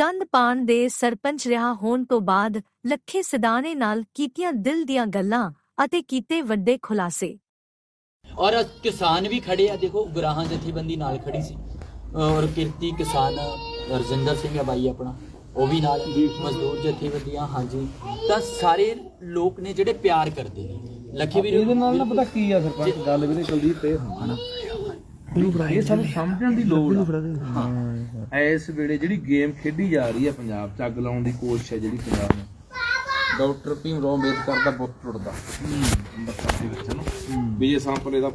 ਚੰਦਪਾਨ ਦੇ ਸਰਪੰਚ ਰਿਹਾ ਹੋਣ ਤੋਂ ਬਾਅਦ ਲੱਖੇ ਸਿਧਾਣੇ ਨਾਲ ਕੀਤੀਆਂ ਦਿਲ ਦੀਆਂ ਗੱਲਾਂ ਅਤੇ ਕੀਤੇ ਵੱਡੇ ਖੁਲਾਸੇ। ਔਰ ਕਿਸਾਨ ਵੀ ਖੜੇ ਆ। ਦੇਖੋ ਗੁਰਾਹਾਂ ਜਥੇਬੰਦੀ ਨਾਲ ਖੜੀ ਸੀ। ਔਰ ਕਿਰਤੀ ਕਿਸਾਨ ਰਜਿੰਦਰ ਸਿੰਘ ਆ ਬਾਈ ਆਪਣਾ। ਉਹ ਵੀ ਨਾਲ ਮਜ਼ਦੂਰ ਜਥੇਬੰਦੀਆਂ ਹਾਂਜੀ। ਤਾਂ ਸਾਰੇ ਲੋਕ ਨੇ ਜਿਹੜੇ ਪਿਆਰ ਕਰਦੇ ਨੇ। ਲੱਖੀ ਇਹਦੇ ਨਾਲ ਨਾ ਪਤਾ ਕੀ ਆ ਸਰਪੰਚ ਗੱਲ ਵੀਰੇ ਕੁਲਦੀਪ ਤੇ ਹਨਾ ਇਹ ਸਾਨੂੰ ਸਮਝਣ ਦੀ ਲੋੜ ਆ। ਹਾਂ। ਇਸ ਵੇਲੇ ਜਿਹੜੀ ਗੇਮ ਖੇਡੀ ਜਾ ਰਹੀ ਹੈ ਪੰਜਾਬ ਚ ਅੱਗ ਲਾਉਣ ਦੀ ਕੋਸ਼ਿਸ਼ ਹੈ ਜਿਹੜੀ ਪੰਜਾਬ ਨੇ। ਡਾਕਟਰ ਭੀਮ ਰਾਓ ਅੰਬੇਦਕਰ ਦਾ ਬੁੱਤ ਟੁੱਟਦਾ। ਅੰਮ੍ਰਿਤਸਰ ਦੇ ਵਿੱਚ ਨਾ। ਵਿਜੇ ਸਾਂਪਲੇ ਦਾ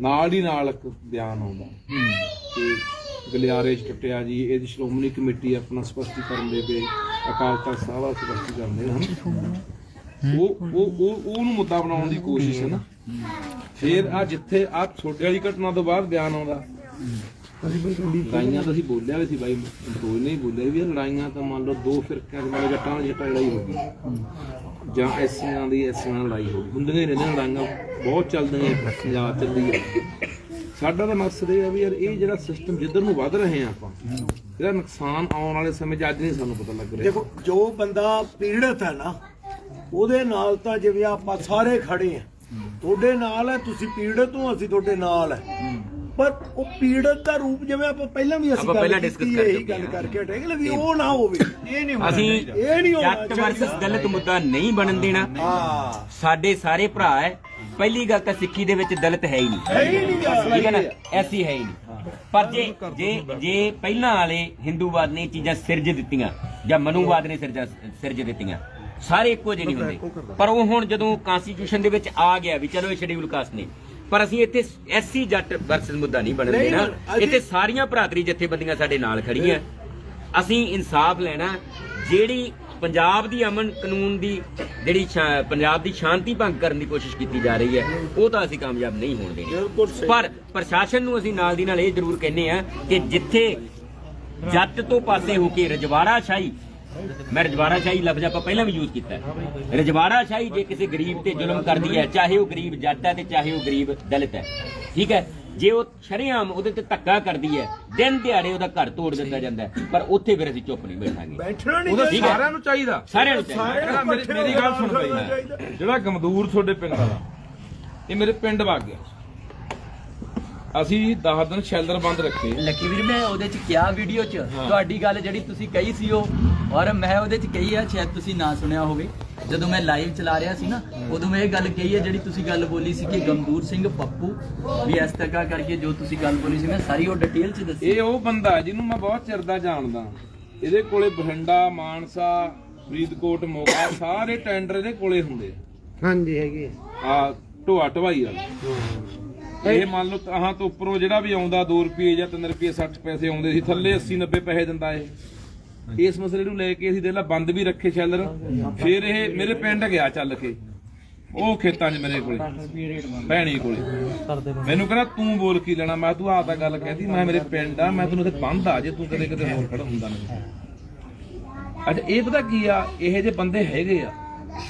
ਨਾਲ ਹੀ ਨਾਲ ਇੱਕ ਬਿਆਨ ਆਉਂਦਾ। ਕਿ ਗਲਿਆਰੇ 'ਚ ਟੁੱਟਿਆ ਜੀ ਇਹਦੀ ਸ਼੍ਰੋਮਣੀ ਕਮੇਟੀ ਆਪਣਾ ਸਪਸ਼ਟੀਕਰਨ ਦੇ ਕੇ ਅਕਾਲ ਤਖਤ ਸਾਹਿਬ ਸਪਸ਼ਟੀਕਰਨ ਦੇ ਹਨ। ਉਹ ਉਹ ਉਹ ਉਹਨੂੰ ਮੁੱਦਾ ਬਣਾਉਣ ਦੀ ਕੋਸ਼ਿਸ਼ ਹੈ ਨਾ। ਫਿਰ ਆ ਜਿੱਥੇ ਆ ਛੋਟੇ ਵਾਲੀ ਘਟਨਾ ਤੋਂ ਬਾਅਦ ਬਿਆਨ ਆਉਂਦਾ। ਲੜਾਈਆਂ ਤਾਂ ਅਸੀਂ ਬੋਲਿਆ ਵੀ ਸੀ ਬਾਈ, ਕੋਈ ਨਹੀਂ ਬੋਲਿਆ ਵੀ ਇਹ ਲੜਾਈਆਂ ਤਾਂ ਮੰਨ ਲਓ ਦੋ ਫਿਰਕਿਆਂ ਦੇ ਨਾਲ ਜੱਟਾਂ ਦੀ ਜੱਟਾਂ ਲੜਾਈ ਹੋ ਗਈ। ਜਾਂ ਐਸੀਆਂ ਦੀ ਐਸੀਆਂ ਨਾਲ ਲੜਾਈ ਹੋ ਗਈ। ਹੁੰਦੀਆਂ ਹੀ ਰਹਿੰਦੀਆਂ ਲੜਾਈਆਂ, ਬਹੁਤ ਚੱਲਦੀਆਂ ਪੰਜਾਬ ਚੱਲਦੀ ਹੈ ਸਾਡਾ ਤਾਂ ਮਕਸਦ ਇਹ ਹੈ ਵੀ ਯਾਰ ਇਹ ਜਿਹੜਾ ਸਿਸਟਮ ਜਿੱਧਰ ਨੂੰ ਵੱਧ ਰਹੇ ਆ ਆਪਾਂ, ਇਹਦਾ ਨੁਕਸਾਨ ਆਉਣ ਵਾਲੇ ਸਮੇਂ 'ਚ ਅੱਜ ਨਹੀਂ ਸਾਨੂੰ ਪਤਾ ਲੱਗ ਰਿਹਾ। ਦੇਖੋ, ਜੋ ਬੰਦਾ ਪੀੜਤ ਹੈ ਨਾ ਉਹਦੇ ਨਾਲ ਤਾਂ ਜਿਵੇਂ ਆਪਾਂ ਸਾਰੇ ਖੜੇ ਆ। ਤੁਹਾਡੇ ਨਾਲ ਹੈ ਤੁਸੀਂ ਪੀੜਤ ਹੋ ਅਸੀਂ ਤੁਹਾਡੇ ਨਾਲ ਹੈ ਪਰ ਉਹ ਪੀੜਤ ਦਾ ਰੂਪ ਜਿਵੇਂ ਆਪਾਂ ਪਹਿਲਾਂ ਵੀ ਅਸੀਂ ਪਹਿਲਾਂ discuss ਕਰ ਇਹੀ ਚੁੱਕੇ ਗੱਲ ਹਾਂ। ਕਰਕੇ ਹਟੇ ਕਿ ਵੀ ਉਹ ਨਾ ਹੋਵੇ। ਇਹ ਨਹੀਂ ਹੋਣਾ ਅਸੀਂ। ਇਹ ਨਹੀਂ ਹੋਣਾ ਜੱਟ ਵਰਸਸ। ਦਲਿਤ ਮੁੱਦਾ ਨਹੀਂ ਬਣਨ ਦੇਣਾ। ਹਾਂ। ਸਾਡੇ ਸਾਰੇ ਭਰਾ ਹੈ ਪਹਿਲੀ ਗੱਲ ਤਾਂ ਸਿੱਖੀ ਦੇ ਵਿੱਚ ਦਲਿਤ ਹੈ ਹੀ ਨਹੀਂ। ਹੈ ਹੀ ਨਹੀਂ ਗੱਲ ਠੀਕ ਹੈ ਨਾ? ਐਸੀ ਹੈ ਹੀ ਨਹੀਂ। ਪਰ ਜੇ ਜੇ ਜੇ ਪਹਿਲਾਂ ਵਾਲੇ ਹਿੰਦੂਵਾਦ ਨੇ ਚੀਜ਼ਾਂ ਸਿਰਜ ਦਿੱਤੀਆਂ ਜਾਂ ਮਨੂਵਾਦ ਨੇ ਸਿਰਜ ਸਿਰਜ ਦਿੱਤੀਆਂ ਸਾਰੇ ਇੱਕੋ ਜਿਹੇ ਨਹੀਂ ਹੁੰਦੇ। ਪਰ ਉਹ ਹੁਣ ਜਦੋਂ ਕਨਸਟੀਟਿਊਸ਼ਨ ਦੇ ਵਿੱਚ ਆ ਗਿਆ ਵੀ ਚਲੋ ਇਹ ਸ਼ਡਿਊਲ ਕਾਸਟ ਨੇ ਪਰ ਅਸੀਂ ਇੱਥੇ ਐਸੀ ਜੱਟ ਵਰਸਸ ਮੁੱਦਾ ਨਹੀਂ ਬਣਨ ਦੇਣਾ। ਇੱਥੇ ਸਾਰੀਆਂ ਭਰਾਤਰੀ ਜਥੇਬੰਦੀਆਂ ਸਾਡੇ ਨਾਲ ਖੜੀਆਂ। ਅਸੀਂ ਇਨਸਾਫ ਲੈਣਾ ਜਿਹੜੀ ਪੰਜਾਬ ਦੀ ਅਮਨ ਕਾਨੂੰਨ ਦੀ ਜਿਹੜੀ ਪੰਜਾਬ ਦੀ ਸ਼ਾਂਤੀ ਭੰਗ ਕਰਨ ਦੀ ਕੋਸ਼ਿਸ਼ ਕੀਤੀ ਜਾ ਰਹੀ ਹੈ ਉਹ ਤਾਂ ਅਸੀਂ ਕਾਮਯਾਬ ਨਹੀਂ ਹੋਣ ਦੇਣੀ। ਪਰ ਪ੍ਰਸ਼ਾਸਨ ਨੂੰ ਅਸੀਂ ਨਾਲ ਦੀ ਨਾਲ ਇਹ ਜ਼ਰੂਰ ਕਹਿੰਨੇ ਆ ਕਿ ਜਿੱਥੇ ਜੱਟ ਤੋਂ ਪਾਸੇ ਹੋ ਕੇ ਰਜਵਾੜਾ ਸ਼ਾਹੀ ਮੈਂ ਰਜਵਾੜਾ ਸ਼ਾਹੀ ਲਫ਼ਜ਼ ਆਪਾਂ ਪਹਿਲਾਂ ਵੀ ਯੂਜ਼ ਕੀਤਾ ਹੈ। ਰਜਵਾੜਾ ਸ਼ਾਹੀ ਜੇ ਕਿਸੇ ਗਰੀਬ ਤੇ ਜ਼ੁਲਮ ਕਰਦੀ ਹੈ ਚਾਹੇ ਉਹ ਗਰੀਬ ਜੱਟ ਹੈ ਤੇ ਚਾਹੇ ਉਹ ਗਰੀਬ ਦਲਿਤ ਹੈ। ਠੀਕ ਹੈ? ਜੇ ਉਹ ਸ਼ਰੇਆਮ ਉਹਦੇ ਤੇ ਧੱਕਾ ਕਰਦੀ ਹੈ ਦਿਨ ਦਿਹਾੜੇ ਉਹਦਾ ਘਰ ਤੋੜ ਦਿੱਤਾ ਜਾਂਦਾ ਹੈ ਪਰ ਉੱਥੇ ਫਿਰ ਅਸੀਂ ਚੁੱਪ ਨਹੀਂ ਬੈਠਾਂਗੇ। ਬੈਠਣਾ ਨਹੀਂ ਉਹਦਾ ਚਾਹੀਦਾ। ਸਾਰਿਆਂ ਨੂੰ ਚਾਹੀਦਾ। ਸਾਰਿਆਂ ਨੂੰ ਚਾਹੀਦਾ। ਜਿਹੜਾ ਮੇਰੀ ਗੱਲ ਸੁਣ ਚਾਹੀਦਾ। ਜਿਹੜਾ ਗਮਦੂਰ ਤੁਹਾਡੇ ਪਿੰਡ ਵਾਲਾ ਇਹ ਮੇਰੇ ਪਿੰਡ ਵਗ ਗਿਆ। ਅਸੀਂ 10 ਦਿਨ ਸ਼ੈਲਰ ਬੰਦ ਰੱਖੇ। ਲੱਕੀ ਵੀਰ ਮੈਂ ਉਹਦੇ ਚ ਕਿਹਾ ਵੀਡੀਓ ਚ। ਤੁਹਾਡੀ ਗੱਲ ਜਿਹੜੀ ਤੁਸੀਂ ਕਹੀ ਸੀ ਉਹ ਔਰ ਮੈਂ ਉਹਦੇ ਚ ਕਹੀ ਆ ਸ਼ਾਇਦ ਤੁਸੀਂ ਨਾ ਸੁਣਿਆ ਹੋਵੇ। ਜਦੋਂ ਮੈਂ ਲਾਈਵ ਚਲਾ ਰਿਹਾ ਸੀ ਨਾ ਉਦੋਂ ਮੈਂ ਇਹ ਗੱਲ ਕਹੀ ਹੈ ਜਿਹੜੀ ਤੁਸੀਂ ਗੱਲ ਬੋਲੀ ਸੀ ਕਿ ਗਮਦੂਰ ਸਿੰਘ ਪੱਪੂ ਵੀ ਇਸ ਤਰ੍ਹਾਂ ਕਰਕੇ ਜੋ ਤੁਸੀਂ ਗੱਲ ਬੋਲੀ ਸੀ ਮੈਂ ਸਾਰੀ ਉਹ ਡਿਟੇਲ ਚ ਦੱਸੀ। ਇਹ ਉਹ ਬੰਦਾ ਜਿਹਨੂੰ ਮੈਂ ਬਹੁਤ ਚਿਰ ਦਾ ਜਾਣਦਾ। ਇਹਦੇ ਕੋਲੇ ਬਠਿੰਡਾ ਮਾਨਸਾ ਫਰੀਦਕੋਟ ਮੋਗਾ ਸਾਰੇ ਟੈਂਡਰ ਇਹਦੇ ਕੋਲੇ ਹੁੰਦੇ ਹਾਂਜੀ ਹੈਗੇ ਆ। ਢੋਆ ਢਵਾਈ ਵਾਲੇ। ਇਹ ਮੰਨ ਲਓ ਆਹਾਂ ਤੋਂ ਉੱਪਰੋਂ ਜਿਹੜਾ ਵੀ ਆਉਂਦਾ 2 ਰੁਪਏ ਜਾਂ 3 ਰੁਪਏ 60 ਪੈਸੇ ਆਉਂਦੇ ਸੀ, ਥੱਲੇ 80 90 ਪੈਸੇ ਦਿੰਦਾ ਇਹ। ਇਸ ਮਸਲੇ ਨੂੰ ਲੈ ਕੇ ਅਸੀਂ ਦੇਖ ਬੰਦ ਵੀ ਰੱਖੇ ਸ਼ੈਲਰ। ਫਿਰ ਇਹ ਮੇਰੇ ਪਿੰਡ ਗਿਆ ਚੱਲ ਕੇ। ਉਹ ਖੇਤਾਂ 'ਚ ਮੇਰੇ ਕੋਲੇ, ਭੈਣੀ ਕੋਲੇ। ਮੈਨੂੰ ਕਹਿੰਦਾ, ਤੂੰ ਬੋਲ ਕੀ ਲੈਣਾ? ਮੈਂ ਤੂੰ ਆਹ ਤਾਂ ਗੱਲ ਕਹਿਦੀ ਮੈਂ ਮੇਰੇ ਪਿੰਡ ਆ, ਮੈਂ ਤੈਨੂੰ ਇੱਥੇ ਬੰਦ ਆ, ਜੇ ਤੂੰ ਕਦੇ ਕਦੇ ਹੋਰ ਖੜਾ ਹੁੰਦਾ ਨਹੀਂ ਅੱਛਾ, ਇਹ ਪਤਾ ਕੀ ਆ? ਇਹ ਜੇ ਬੰਦੇ ਹੈਗੇ ਆ,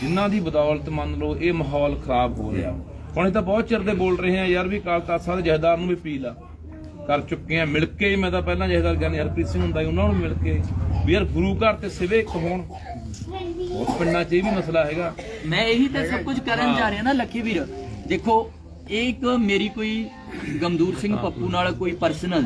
ਜਿਨ੍ਹਾਂ ਦੀ ਬਦੌਲਤ ਮੰਨ ਲਓ, ਇਹ ਮਾਹੌਲ ਖਰਾਬ ਹੋ ਰਿਹਾ। ਹੁਣ ਇਹ ਤਾਂ ਬਹੁਤ ਚਿਰ ਦੇ ਬੋਲ ਰਹੇ ਆ ਯਾਰ ਵੀ ਕਾਲ ਸਾਹਿਬ ਦੇ ਜਹਦਾਰ ਨੂੰ ਵੀ ਪੀ ਲਾ ਕਰ ਚੁੱਕੇ ਆ ਮਿਲ ਕੇ ਹੀ ਮੈਂ ਤਾਂ ਪਹਿਲਾਂ ਜਹਦਾਰ ਗਿਆਨੀ ਹਰਪ੍ਰੀਤ ਸਿੰਘ ਹੁੰਦਾ ਉਹਨਾਂ ਨੂੰ ਮਿਲ ਕੇ ਵੀ ਯਾਰ ਗੁਰੂ ਘਰ ਤੇ ਸਿਵੇ ਇੱਕ ਹੋਣ। ਉਸ ਪਿੰਡਾਂ 'ਚ ਇਹ ਵੀ ਮਸਲਾ ਹੈਗਾ। ਮੈਂ ਇਹੀ ਤਾਂ ਸਭ ਕੁਝ ਕਰਨ ਜਾ ਰਿਹਾ ਨਾ ਲੱਕੀ ਵੀਰ। ਦੇਖੋ ਇਹ ਇੱਕ ਮੇਰੀ ਕੋਈ ਗਮਦੂਰ ਸਿੰਘ ਪੱਪੂ ਨਾਲ ਕੋਈ ਪਰਸਨਲ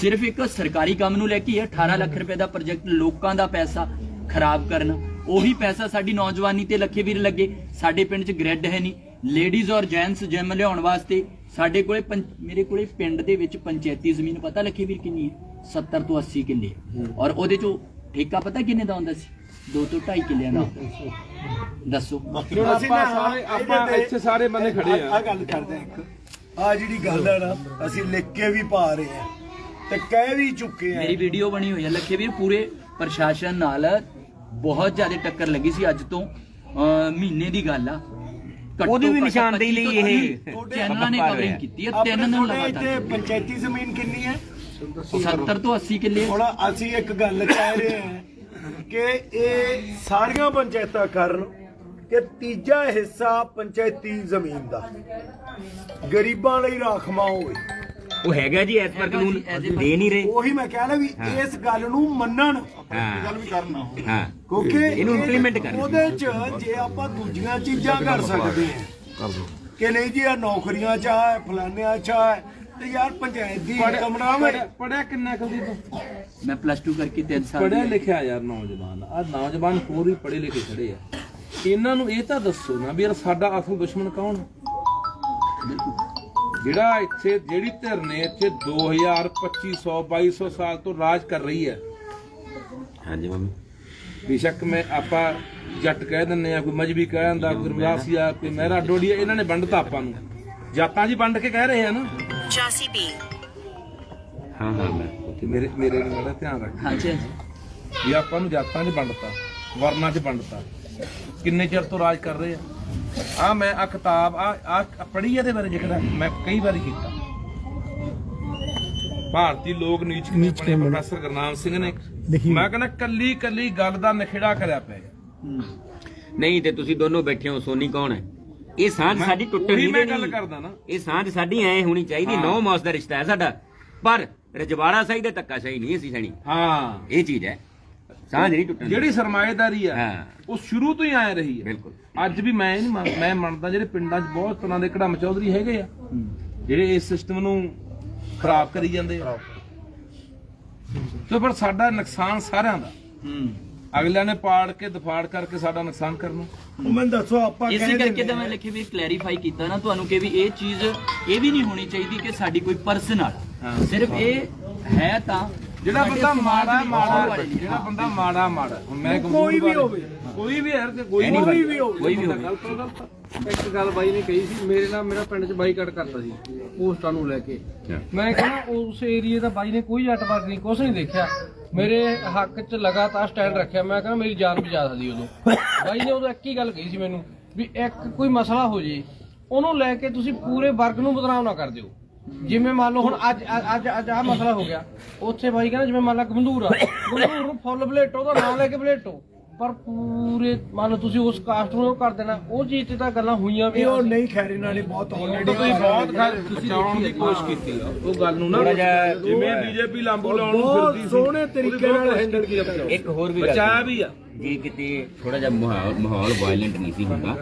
ਸਿਰਫ ਇੱਕ ਸਰਕਾਰੀ ਕੰਮ ਨੂੰ ਲੈ ਕੇ ਹੀ ਹੈ 18 ਲੱਖ ਰੁਪਏ ਦਾ ਪ੍ਰੋਜੈਕਟ ਲੋਕਾਂ ਦਾ ਪੈਸਾ ਖਰਾਬ ਕਰਨਾ। ਉਹੀ ਪੈਸਾ ਸਾਡੀ ਨੌਜਵਾਨੀ ਤੇ ਲੱਖੇ ਵੀਰ ਲੱਗੇ। ਸਾਡੇ ਪਿੰਡ 'ਚ ਗ੍ਰਿਡ ਹੈ ਨਹੀਂ। ਲੇਡੀਜ਼ ਔਰ ਜੈਂਟਸ ਜਿਮ ਲਿਆਉਣ ਵਾਸਤੇ ਸਾਡੇ ਕੋਲੇ ਮੇਰੇ ਕੋਲੇ ਪਿੰਡ ਦੇ ਵਿੱਚ ਪੰਚਾਇਤੀ ਜ਼ਮੀਨ ਪਤਾ ਲੱਖੇ ਵੀਰ ਕਿੰਨੀ ਹੈ? 70 ਤੋਂ 80 ਕਿੱਲੇ ਔਰ ਉਹਦੇ 'ਚੋਂ ਠੇਕਾ ਪਤਾ ਕਿੰਨੇ ਦਾ ਹੁੰਦਾ ਸੀ? 2 ਤੋਂ 2.5 ਕਿੱਲਿਆਂ ਦਾ। ਦੱਸੋ। ਅਸੀਂ ਆਪਾਂ ਨਾ ਸਾਰੇ ਇਹਦੇ ਆਪਾਂ ਤੇ- ਇੱਥੇ ਸਾਰੇ ਬੰਦੇ ਖੜੇ ਆ। ਆ ਗੱਲ ਕਰਦੇ ਆ ਇੱਕ। ਆ ਜਿਹੜੀ ਗੱਲ ਹੈ ਨਾ ਅਸੀਂ ਲਿਖ ਕੇ ਵੀ ਪਾ ਰਹੇ ਆ ਤੇ ਕਹਿ ਵੀ ਚੁੱਕੇ ਆ ਮੇਰੀ ਵੀਡੀਓ ਬਣੀ ਹੋਈ ਹੈ ਲੱਖੇ ਵੀਰ ਪੂਰੇ ਪ੍ਰਸ਼ਾਸਨ ਨਾਲ ਬਹੁਤ ਜ਼ਿਆਦਾ ਟੱਕਰ ਲੱਗੀ ਸੀ ਅੱਜ ਤੋਂ ਮਹੀਨੇ ਦੀ ਗੱਲ ਆ। ਉਹਦੀ ਵੀ ਨਿਸ਼ਾਨਦੇਹੀ ਲਈ ਇਹ ਚੈਨਲਾਂ ਨੇ ਕਵਰਿੰਗ ਕੀਤੀ ਹੈ ਤਿੰਨ ਦਿਨ ਲਗਾਤਾਰ ਪੰਚਾਇਤੀ ਜ਼ਮੀਨ ਕਿੰਨੀ ਹੈ? 70 ਤੋਂ 80 ਕਿੱਲੇ। ਹੁਣ ਅਸੀਂ ਇੱਕ ਗੱਲ ਕਹਿ ਰਹੇ ਹਾਂ ਕਿ ਇਹ ਸਾਰੀਆਂ ਪੰਚਾਇਤਾਂ ਕਰਨ ਕਿ ਤੀਜਾ ਹਿੱਸਾ ਪੰਚਾਇਤੀ ਜ਼ਮੀਨ ਦਾ। ਗਰੀਬਾਂ ਲਈ ਰਾਖਵਾ ਹੋਵੇ। ਉਹ ਹੈਗਾ ਜੀ ਐਸ ਪਰ ਕਾਨੂੰਨ ਦੇ ਨਹੀਂ ਰਹੇ। ਉਹੀ ਮੈਂ ਕਹਿ ਰਿਹਾ ਵੀ ਇਸ ਗੱਲ ਨੂੰ ਮੰਨਣ ਗੱਲ ਵੀ ਕਰਨਾ ਹਾਂ। ਕਿਉਂਕਿ ਇਹਨੂੰ ਇਹ- implement ਕਰਨਾ। ਉਹਦੇ ਚ ਜੇ ਆਪਾਂ ਦੂਜੀਆਂ ਚੀਜ਼ਾਂ ਕਰ ਸਕਦੇ ਹਾਂ। ਕਿ ਨਹੀਂ ਜੀ ਆ ਨੌਕਰੀਆਂ ਚ ਆ ਫਲਾਨਿਆਂ ਚ ਆ ਤੇ ਯਾਰ ਪੰਚਾਇਤ ਦੀ ਕਮਰਾ ਵੇ ਪੜਿਆ ਕਿੰਨਾ ਕੁ ਦੀ ਤੂੰ? ਮੈਂ ਪਲੱਸ 2 ਕਰਕੇ 3 ਸਾਲ ਪੜਿਆ ਦੀ- ਲਿਖਿਆ ਯਾਰ ਨੌਜਵਾਨ ਆ ਨੌਜਵਾਨ ਹੋਰ ਵੀ ਪੜੇ ਲਿਖੇ ਖੜੇ ਆ। ਇਹਨਾਂ ਨੂੰ ਇਹ ਤਾਂ ਦੱਸੋ ਨਾ ਵੀ ਯਾਰ ਸਾਡਾ ਅਸਲ ਦੁਸ਼ਮਣ ਕੌਣ? ਹੈ? ਜਿਹੜਾ ਇੱਥੇ ਜਿਹੜੀ ਧਿਰ ਨੇ ਇੱਥੇ 2000 2500 2200 ਸਾਲ ਤੋਂ ਰਾਜ ਕਰ ਰਹੀ ਹੈ। ਹਾਂਜੀ ਮੰਮੀ। ਬੇਸ਼ੱਕ ਮੈਂ ਆਪਾਂ ਜੱਟ ਕਹਿ ਦਿੰਨੇ ਆ ਕੋਈ ਮਜਬੀ ਕਹਿ ਦਿੰਦਾ ਕੋਈ ਰਮਦਾਸੀਆ ਕੋਈ ਮਹਿਰਾ ਡੋਡੀਆ ਇਹਨਾਂ ਨੇ ਵੰਡਤਾ ਆਪਾਂ ਨੂੰ। ਜਾਤਾਂ ਜੀ ਵੰਡ ਕੇ ਕਹਿ ਰਹੇ ਆ ਨਾ। 85 B. ਹਾਂ ਹਾਂ ਮੈਂ। ਕਿ ਮੇਰੇ ਮੇਰੇ ਨੂੰ ਬੜਾ ਧਿਆਨ ਰੱਖ। ਹਾਂਜੀ ਹਾਂਜੀ। ਵੀ ਆਪਾਂ ਨੂੰ ਜਾਤਾਂ 'ਚ ਵੰਡਤਾ ਵਰਨਾਂ 'ਚ ਵੰਡਤਾ। ਕਿੰਨੇ ਚਿਰ ਤੋਂ ਰਾਜ ਕਰ ਰਹੇ ਆ? ਆ ਮੈਂ ਆ ਕਿਤਾਬ ਆ ਆ ਪੜ੍ਹੀ ਇਹਦੇ ਬਾਰੇ ਜਿਹੜਾ ਮੈਂ ਕਈ ਵਾਰੀ ਕੀਤਾ। ਭਾਰਤੀ ਲੋਕ ਨੀਚ ਕਿਵੇਂ ਬਣੇ ਪ੍ਰੋਫੈਸਰ ਗੁਰਨਾਮ ਸਿੰਘ ਨੇ। ਮੈਂ ਕਹਿੰਦਾ ਕੱਲੀ ਕੱਲੀ ਗੱਲ ਦਾ ਨਖੇੜਾ ਕਰਿਆ ਪਿਆ ਹੈ। ਨਹੀਂ ਤੇ ਤੁਸੀਂ ਦੋਨੋਂ ਬੈਠੇ ਹੋ ਸੋਨੀ ਕੌਣ ਹੈ? ਇਹ ਸਾਂਝ ਮੈਂ- ਸਾਡੀ ਟੁੱਟਣ ਉਹੀ ਨਹੀਂ ਮੈਂ ਦੇਣੀ ਗੱਲ ਕਰਦਾ ਨਾ। ਇਹ ਸਾਂਝ ਸਾਡੀ ਐ ਹੋਣੀ ਚਾਹੀਦੀ ਨੌ ਮਾਸ ਦਾ ਰਿਸ਼ਤਾ ਹੈ ਸਾਡਾ। ਪਰ ਰਜਵਾੜਾ ਸਾਈ ਦੇ ਧੱਕਾ ਸਹੀ ਨਹੀਂ ਅਸੀਂ ਸਣੀ ਹਾਂ। ਇਹ ਚੀਜ਼ ਹੈ। ਸਾਂਝ ਨਹੀਂ ਟੁੱਟਣ ਜਿਹੜੀ ਸਰਮਾਏਦਾਰੀ ਆ ਹਾਂ। ਉਹ ਸ਼ੁਰੂ ਤੋਂ ਹੀ ਆਏ ਰਹੀ ਹੈ ਬਿਲਕੁਲ। ਅੱਜ ਵੀ ਮੈਂ ਨਹੀਂ ਮੰਨ- ਮੈਂ ਮੰਨਦਾ ਜਿਹੜੇ ਪਿੰਡਾਂ 'ਚ ਬਹੁਤ ਤਰ੍ਹਾਂ ਦੇ ਕੜਮ ਚੌਧਰੀ ਹੈਗੇ ਆ ਜਿਹੜੇ ਇਸ ਸਿਸਟਮ ਨੂੰ ਖਰਾਬ ਕਰੀ ਜਾਂਦੇ ਆ। ਤੇ ਪਰ ਸਾਡਾ ਨੁਕਸਾਨ ਸਾਰਿਆਂ ਦਾ। ਹੂੰ। ਅਗਲਿਆਂ ਨੇ ਪਾੜ ਕੇ ਦਫਾੜ ਕਰਕੇ ਸਾਡਾ ਨੁਕਸਾਨ ਕਰਨਾ। ਉਹ ਮੈਨੂੰ ਦੱਸੋ ਆਪਾਂ ਇਸੇ ਕਰਕੇ ਤਾਂ ਮੈਂ ਲਿਖੇ ਵੀ ਕਲੈਰੀਫਾਈ ਕੀਤਾ ਨਾ ਤੁਹਾਨੂੰ ਕਿ ਵੀ ਇਹ ਚੀਜ਼ ਇਹ ਵੀ ਨਹੀਂ ਹੋਣੀ ਚਾਹੀਦੀ ਕਿ ਸਾਡੀ ਕੋਈ ਪਰਸਨਲ ਸਿਰਫ ਇਹ ਹੈ ਤਾਂ ਜਿਹੜਾ ਬੰਦਾ ਮਾੜਾ ਮਾੜਾ। ਜਿਹੜਾ ਬੰਦਾ ਮਾੜਾ ਮਾੜਾ ਹੁਣ ਮੈਂ ਕੋਈ ਵੀ ਹੋਵੇ ਕੋਈ ਵੀ ਯਾਰ ਕੋਈ Anybody, ਵੀ ਹੋਵੇ। ਕੋਈ ਵੀ ਹੋਵੇ। ਗਲਤ ਤੋਂ ਗਲਤ ਇੱਕ ਗੱਲ ਬਾਈ ਨੇ ਕਹੀ ਸੀ ਮੇਰੇ ਨਾਲ ਮੇਰਾ ਪਿੰਡ 'ਚ ਬਾਈਕਾਟ ਕਰਤਾ ਸੀ ਪੋਸਟਾਂ ਨੂੰ ਲੈ ਕੇ। ਮੈਂ ਕਹਿੰਦਾ ਉਸ ਏਰੀਏ ਦਾ ਬਾਈ ਨੇ ਕੋਈ ਜੱਟ ਵਰਗ ਨਹੀਂ ਕੁਛ ਨਹੀਂ ਦੇਖਿਆ। ਮੇਰੇ ਹੱਕ 'ਚ ਲਗਾਤਾਰ ਸਟੈਂਡ ਰੱਖਿਆ। ਮੈਂ ਕਹਿੰਦਾ ਮੇਰੀ ਜਾਨ ਬਚਾ ਸਕਦੀ ਉਦੋਂ। ਬਾਈ ਨੇ ਉਦੋਂ ਇੱਕ ਹੀ ਗੱਲ ਕਹੀ ਸੀ ਮੈਨੂੰ ਵੀ ਇੱਕ ਕੋਈ ਮਸਲਾ ਹੋ ਜੇ ਉਹਨੂੰ ਲੈ ਕੇ ਤੁਸੀਂ ਪੂਰੇ ਵਰਗ ਨੂੰ ਬਦਨਾਮ ਨਾ ਕਰ ਦਿਓ। ਜਿਵੇਂ ਮੰਨ ਲਓ ਹੁਣ ਅੱਜ ਅੱਜ ਅੱਜ ਆ ਮਸਲਾ ਹੋ ਗਿਆ। ਉੱਥੇ ਬਾਈ ਕਹਿੰਦਾ ਜਿਵੇਂ ਮੰਨ ਲਾ ਗੰਦੂਰ ਆ। ਗੰਦੂਰ ਨੂੰ ਫੁੱਲ ਬਲੇਟੋ ਦਾ ਨਾਮ ਲੈ ਕੇ ਬਲੇਟੋ। ਪਰ ਪੂਰੇ ਮੰਨ ਲਓ ਤੁਸੀਂ ਉਸ ਕਾਸਟ ਨੂੰ ਉਹ ਕਰ ਦੇਣਾ। ਉਹ ਚੀਜ਼ ਤੇ ਤਾਂ ਗੱਲਾਂ ਹੋਈਆਂ ਵੀ ਉਹ ਨਹੀਂ ਖੈਰ ਇਹਨਾਂ ਨੇ ਬਹੁਤ ਆਲਰੇਡੀ ਤੁਸੀਂ ਬਹੁਤ ਬਚਾਉਣ ਦੀ ਕੋਸ਼ਿਸ਼ ਕੀਤੀ ਆ। ਉਹ ਗੱਲ ਨੂੰ ਨਾ ਜਿਵੇਂ ਬੀਜੇਪੀ ਲਾਂਬੂ ਲਾਉਣ ਨੂੰ ਫਿਰਦੀ ਸੀ ਸੋਹਣੇ ਤਰੀਕੇ ਨਾਲ ਹੈਂਡਲ ਕੀਤਾ ਇੱਕ ਹੋਰ ਵੀ ਗੱਲ ਬਚਾਇਆ ਵੀ ਆ। ਜੇ ਕਿਤੇ ਥੋੜਾ ਜਿਹਾ ਮਾਹੌਲ ਮਾਹੌਲ ਵਾਇਲੈਂਟ ਨਹੀਂ ਸੀ ਹੁੰਦਾ।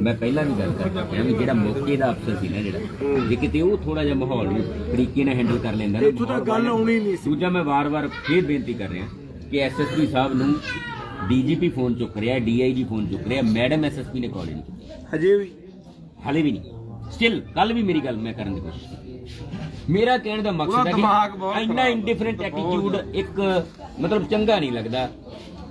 ਮੈਂ ਪਹਿਲਾਂ ਵੀ ਗੱਲ ਕਰਦਾ ਪਿਆ ਵੀ ਜਿਹੜਾ ਮੌਕੇ ਦਾ ਅਫਸਰ ਸੀ ਨਾ ਜਿਹੜਾ ਜੇ ਕਿਤੇ ਉਹ ਥੋੜਾ ਜਿਹਾ ਮਾਹੌਲ ਨੂੰ ਤਰੀਕੇ ਨਾਲ ਹੈਂਡਲ ਕਰ ਲੈਂਦਾ ਨਾ ਇੱਥੋਂ ਤਾਂ ਗੱਲ ਆਉਣੀ ਨਹੀਂ ਸੀ। ਦੂਜਾ ਮੈਂ ਵਾਰ-ਵਾਰ ਫੇਰ ਬੇਨਤੀ ਕਰ ਰਿਹਾ ਕਿ ਐਸਐਸਪੀ ਸਾਹਿਬ ਨੂੰ ਡੀਜੀਪੀ ਫੋਨ ਚੁੱਕ ਰਿਹਾ ਡੀਆਈਜੀ ਫੋਨ ਚੁੱਕ ਰਿਹਾ ਮੈਡਮ ਐਸਐਸਪੀ ਨੇ ਕਾਲ ਨਹੀਂ ਕੀਤੀ। ਹਜੇ ਵੀ। ਹਾਲੇ ਵੀ ਨਹੀਂ। ਸਟਿਲ ਕੱਲ ਵੀ ਮੇਰੀ ਗੱਲ ਮੈਂ ਕਰਨ ਦੀ ਕੋਸ਼ਿਸ਼ ਕੀਤੀ ਮੇਰਾ ਕਹਿਣ ਦਾ ਮਕਸਦ ਹੈ ਕਿ ਇੰਨਾ ਇੰਡੀਫਰੈਂਟ ਐਟੀਟਿਊਡ ਇੱਕ ਮਤਲਬ ਚੰਗਾ ਨਹੀਂ ਲੱਗਦਾ।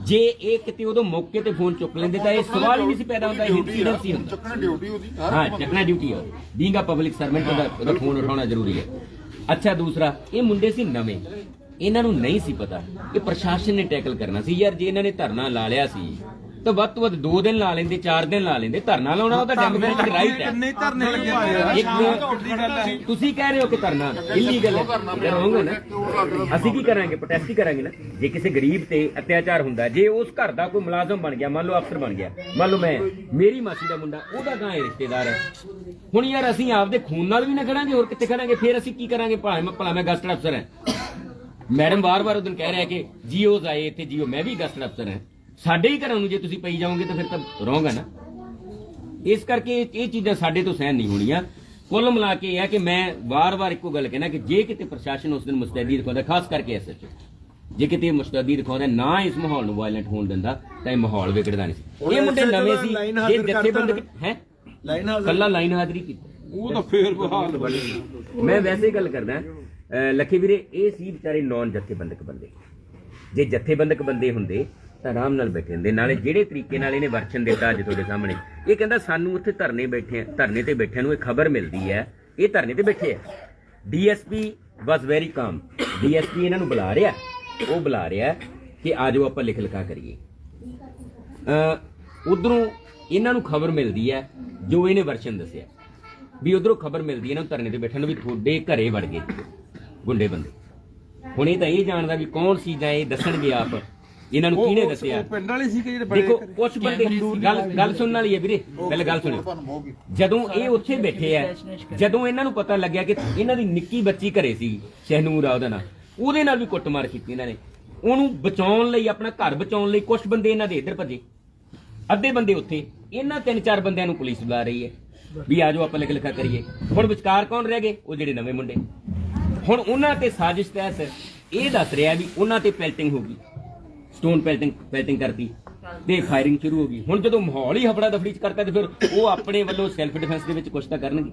ਜੇ ਇਹ ਕਿਤੇ ਉਦੋਂ ਮੌਕੇ ਤੇ ਫੋਨ ਚੁੱਕ ਲੈਂਦੇ ਤਾਂ ਇਹ ਸਵਾਲ ਹੀ ਨਹੀਂ ਸੀ ਪੈਦਾ ਹੁੰਦਾ ਇਹ ਇਨਸੀਡੈਂਟ ਸੀ ਹੁੰਦਾ। ਚੱਕਣਾ ਡਿਊਟੀ ਉਹਦੀ ਹਾਂ ਚੱਕਣਾ ਡਿਊਟੀ ਹੈ ਬੀਇੰਗ ਅ ਪਬਲਿਕ ਸਰਵੈਂਟ ਉਹਦਾ ਫੋਨ ਉਠਾਉਣਾ ਜ਼ਰੂਰੀ ਹੈ ਅੱਛਾ ਦੂਸਰਾ ਇਹ ਮੁੰਡੇ ਸੀ ਨਵੇਂ। ਇਹਨਾਂ ਨੂੰ ਨਹੀਂ ਸੀ ਪਤਾ ਕਿ ਪ੍ਰਸ਼ਾਸਨ ਨੇ ਟੈਕਲ ਕਰਨਾ ਸੀ। ਯਾਰ ਜੇ ਇਹਨਾਂ ਨੇ ਧਰਨਾ ਲਾ ਲਿਆ ਸੀ ਤਾਂ ਵੱਧ ਤੋਂ ਵੱਧ 2 ਦਿਨ ਲਾ ਲੈਂਦੇ 4 ਦਿਨ ਲਾ ਲੈਂਦੇ ਧਰਨਾ ਲਾਉਣਾ ਉਹਦਾ ਡੈਮੋਕ੍ਰੈਟਿਕ ਰਾਈਟ ਹੈ। ਕਿੰਨੇ ਧਰਨੇ ਲੱਗੇ ਹੋਏ ਆ? ਇੱਕ ਤੁਸੀਂ ਕਹਿ ਰਹੇ ਹੋ ਕਿ ਧਰਨਾ ਇਲੀਗਲ ਹੈ। ਹੈ ਨਾ ਅਸੀਂ ਕੀ ਕਰਾਂਗੇ ਪ੍ਰੋਟੈਸਟ ਹੀ ਕਰਾਂਗੇ ਨਾ। ਜੇ ਕਿਸੇ ਗਰੀਬ ਤੇ ਅਤਿਆਚਾਰ ਹੁੰਦਾ ਜੇ ਉਸ ਘਰ ਦਾ ਕੋਈ ਮੁਲਾਜ਼ਮ ਬਣ ਗਿਆ ਮੰਨ ਲਓ ਅਫਸਰ ਬਣ ਗਿਆ ਮੰਨ ਲਓ ਮੈਂ ਮੇਰੀ ਮਾਸੀ ਦਾ ਮੁੰਡਾ ਉਹਦਾ ਗਾਂ ਇਹ ਰਿਸ਼ਤੇਦਾਰ ਹੈ। ਹੁਣ ਯਾਰ ਅਸੀਂ ਆਪਦੇ ਖੂਨ ਨਾਲ ਵੀ ਨਾ ਖੜਾਂਗੇ ਹੋਰ ਕਿੱਥੇ ਖੜਾਂਗੇ? ਫਿਰ ਅਸੀਂ ਕੀ ਕਰਾਂਗੇ? ਭਾਵੇਂ ਮੈਂ ਭਲਾ ਮੈਂ ਗਸਟਡ ਅਫਸਰ ਹਾਂ। ਮੈਡਮ ਵਾਰ-ਵਾਰ ਉਦੋਂ ਕਹਿ ਰਿਹਾ ਕਿ ਜੀਓਜ਼ ਆਏ ਇੱਥੇ ਜੀਓ ਮੈਂ ਵੀ ਗਸਟਡ ਅਫਸਰ ਹਾਂ। ਸਾਡੇ ਹੀ ਘਰਾਂ ਨੂੰ ਜੇ ਤੁਸੀਂ ਪਈ ਜਾਓਗੇ ਤਾਂ ਫਿਰ ਤਾਂ ਰੋਂਗ ਹੈ ਨਾ। ਇਸ ਕਰਕੇ ਇਹ- ਇਹ ਚੀਜ਼ਾਂ ਸਾਡੇ ਤੋਂ ਸਹਿਨ ਨਹੀਂ ਹੋਣੀਆਂ। ਕੁੱਲ ਮਿਲਾ ਕੇ ਇਹ ਹੈ ਕਿ ਮੈਂ ਵਾਰ-ਵਾਰ ਇੱਕੋ ਗੱਲ ਕਹਿਣਾ ਕਿ ਜੇ ਕਿਤੇ ਪ੍ਰਸ਼ਾਸਨ ਉਸ ਦਿਨ ਮੁਸਤੈਦੀ ਦਿਖਾਉਂਦਾ ਖਾਸ ਕਰਕੇ ਐਸਐਚ ਜੇ ਕਿਤੇ ਇਹ ਮੁਸਤੈਦੀ ਦਿਖਾਉਂਦਾ ਨਾ ਇਸ ਮਾਹੌਲ ਨੂੰ ਵਾਇਲੈਂਟ ਹੋਣ ਦਿੰਦਾ ਤਾਂ ਇਹ ਮਾਹੌਲ ਵਿਗੜਦਾ ਨਹੀਂ ਸੀ। ਇਹ ਮੁੰਡੇ ਨਵੇਂ ਸੀ ਲਾਈਨ ਜੇ ਹਾਜ਼ਰ ਜਥੇਬੰਦਕ ਕਰਤਾ ਹੈ? ਲਾਈਨ ਹਾਜ਼ਰ ਕੱਲਾ ਲਾਈਨ ਹਾਜ਼ਰੀ ਕੀਤੀ। ਉਹ ਤਾਂ ਫੇਰ ਬਹਾਲ ਬਣੇ ਮੈਂ ਵੈਸੇ ਹੀ ਗੱਲ ਕਰਦਾ ਲੱਖੀ ਵੀਰੇ ਇਹ ਸੀ ਵਿਚਾਰੇ ਨੌਨ ਜਥੇਬੰਦਕ ਬੰਦੇ। ਜੇ ਜਥੇਬੰਦਕ ਬੰਦੇ ਹੁੰਦੇ ਤਾਂ ਆਰਾਮ ਨਾਲ ਬੈਠੇ ਹੁੰਦੇ। ਨਾਲੇ ਜਿਹੜੇ ਤਰੀਕੇ ਨਾਲ ਇਹਨੇ ਵਰਸ਼ਨ ਦਿੱਤਾ ਅੱਜ ਤੁਹਾਡੇ ਸਾਹਮਣੇ, ਇਹ ਕਹਿੰਦਾ ਸਾਨੂੰ ਉੱਥੇ ਧਰਨੇ ਬੈਠੇ ਧਰਨੇ ਤੇ ਬੈਠਿਆਂ ਨੂੰ ਇਹ ਖਬਰ ਮਿਲਦੀ ਹੈ। ਇਹ ਧਰਨੇ ਤੇ ਬੈਠੇ ਆ। DSP was very calm DSP ਇਹਨਾਂ ਨੂੰ ਬੁਲਾ ਰਿਹਾ। ਉਹ ਬੁਲਾ ਰਿਹਾ ਕਿ ਆਜੋ ਆਪਾਂ ਲਿਖ ਲਿਖਾ ਕਰੀਏ। ਅ, ਉਧਰੋਂ ਇਹਨਾਂ ਨੂੰ ਖਬਰ ਮਿਲਦੀ ਹੈ, ਜੋ ਇਹਨੇ ਵਰਸ਼ਨ ਦੱਸਿਆ। ਵੀ ਉਧਰੋਂ ਖਬਰ ਮਿਲਦੀ ਹੈ ਇਹਨਾਂ ਨੂੰ ਧਰਨੇ ਤੇ ਬੈਠਣ ਨੂੰ ਵੀ ਤੁਹਾਡੇ ਘਰੇ ਵੜ ਗਏ। ਗੁੰਡੇ ਬੰਦੇ ਹੁਣ ਇਹ ਤਾਂ ਇਹ ਜਾਣਦਾ ਵੀ ਕੌਣ ਸੀ ਜਾਂ ਇਹ ਦੱਸਣਗੇ ਆਪ। ਇਹਨਾਂ ਨੂੰ ਕਿਹਨੇ ਦੱਸਿਆ? ਉਹ ਪਿੰਡ ਵਾਲੇ ਸੀ ਕਿ ਜਿਹੜੇ ਬੜੇ ਦੇਖੋ ਕੁਝ ਬੰਦੇ ਗੱਲ ਗੱਲ ਸੁਣਨ ਵਾਲੀ ਹੈ ਵੀਰੇ ਪਹਿਲਾਂ ਗੱਲ ਸੁਣੋ। ਜਦੋਂ ਇਹ ਉੱਥੇ ਬੈਠੇ ਆ ਜਦੋਂ ਇਹਨਾਂ ਨੂੰ ਪਤਾ ਲੱਗਿਆ ਕਿ ਇਹਨਾਂ ਦੀ ਨਿੱਕੀ ਬੱਚੀ ਘਰੇ ਸੀ ਸ਼ਹਿਨੂਰ ਆ ਉਹਦਾ ਨਾਂ। ਉਹਦੇ ਨਾਲ ਵੀ ਕੁੱਟਮਾਰ ਕੀਤੀ ਇਹਨਾਂ ਨੇ। ਉਹਨੂੰ ਬਚਾਉਣ ਲਈ ਆਪਣਾ ਘਰ ਬਚਾਉਣ ਲਈ ਕੁਝ ਬੰਦੇ ਇਹਨਾਂ ਦੇ ਇੱਧਰ ਭੱਜੇ। ਅੱਧੇ ਬੰਦੇ ਉੱਥੇ। ਇਹਨਾਂ ਤਿੰਨ ਚਾਰ ਬੰਦਿਆਂ ਨੂੰ ਪੁਲਿਸ ਬੁਲਾ ਰਹੀ ਹੈ। ਵੀ ਆਜੋ ਆਪਾਂ ਲਿਖ ਲਿਖਾ ਕਰੀਏ। ਹੁਣ ਵਿਚਕਾਰ ਕੌਣ ਰਹਿ ਗਏ? ਉਹ ਜਿਹੜੇ ਨਵੇਂ ਮੁੰਡੇ। ਹੁਣ ਉਹਨਾਂ ਤੇ ਸਾਜ਼ਿਸ਼ ਤਹਿਤ ਇਹ ਦੱਸ ਰਿਹਾ ਵੀ ਉਹਨਾਂ ਤੇ ਪੈਲਟਿੰਗ ਹੋ ਗਈ। ਸਟੋਨ ਪੈਲਟਿੰਗ ਪੈਲਟਿੰਗ ਕਰਤੀ। ਤੇ ਫਾਇਰਿੰਗ ਸ਼ੁਰੂ ਹੋ ਗਈ। ਹੁਣ ਜਦੋਂ ਮਾਹੌਲ ਹੀ ਹਫੜਾ ਦਫੜੀ ਚ ਕਰਤਾ ਤੇ ਫਿਰ ਉਹ ਆਪਣੇ ਵੱਲੋਂ ਸੈਲਫ ਡਿਫੈਂਸ ਦੇ ਵਿੱਚ ਕੁਝ ਤਾਂ ਕਰਨਗੇ।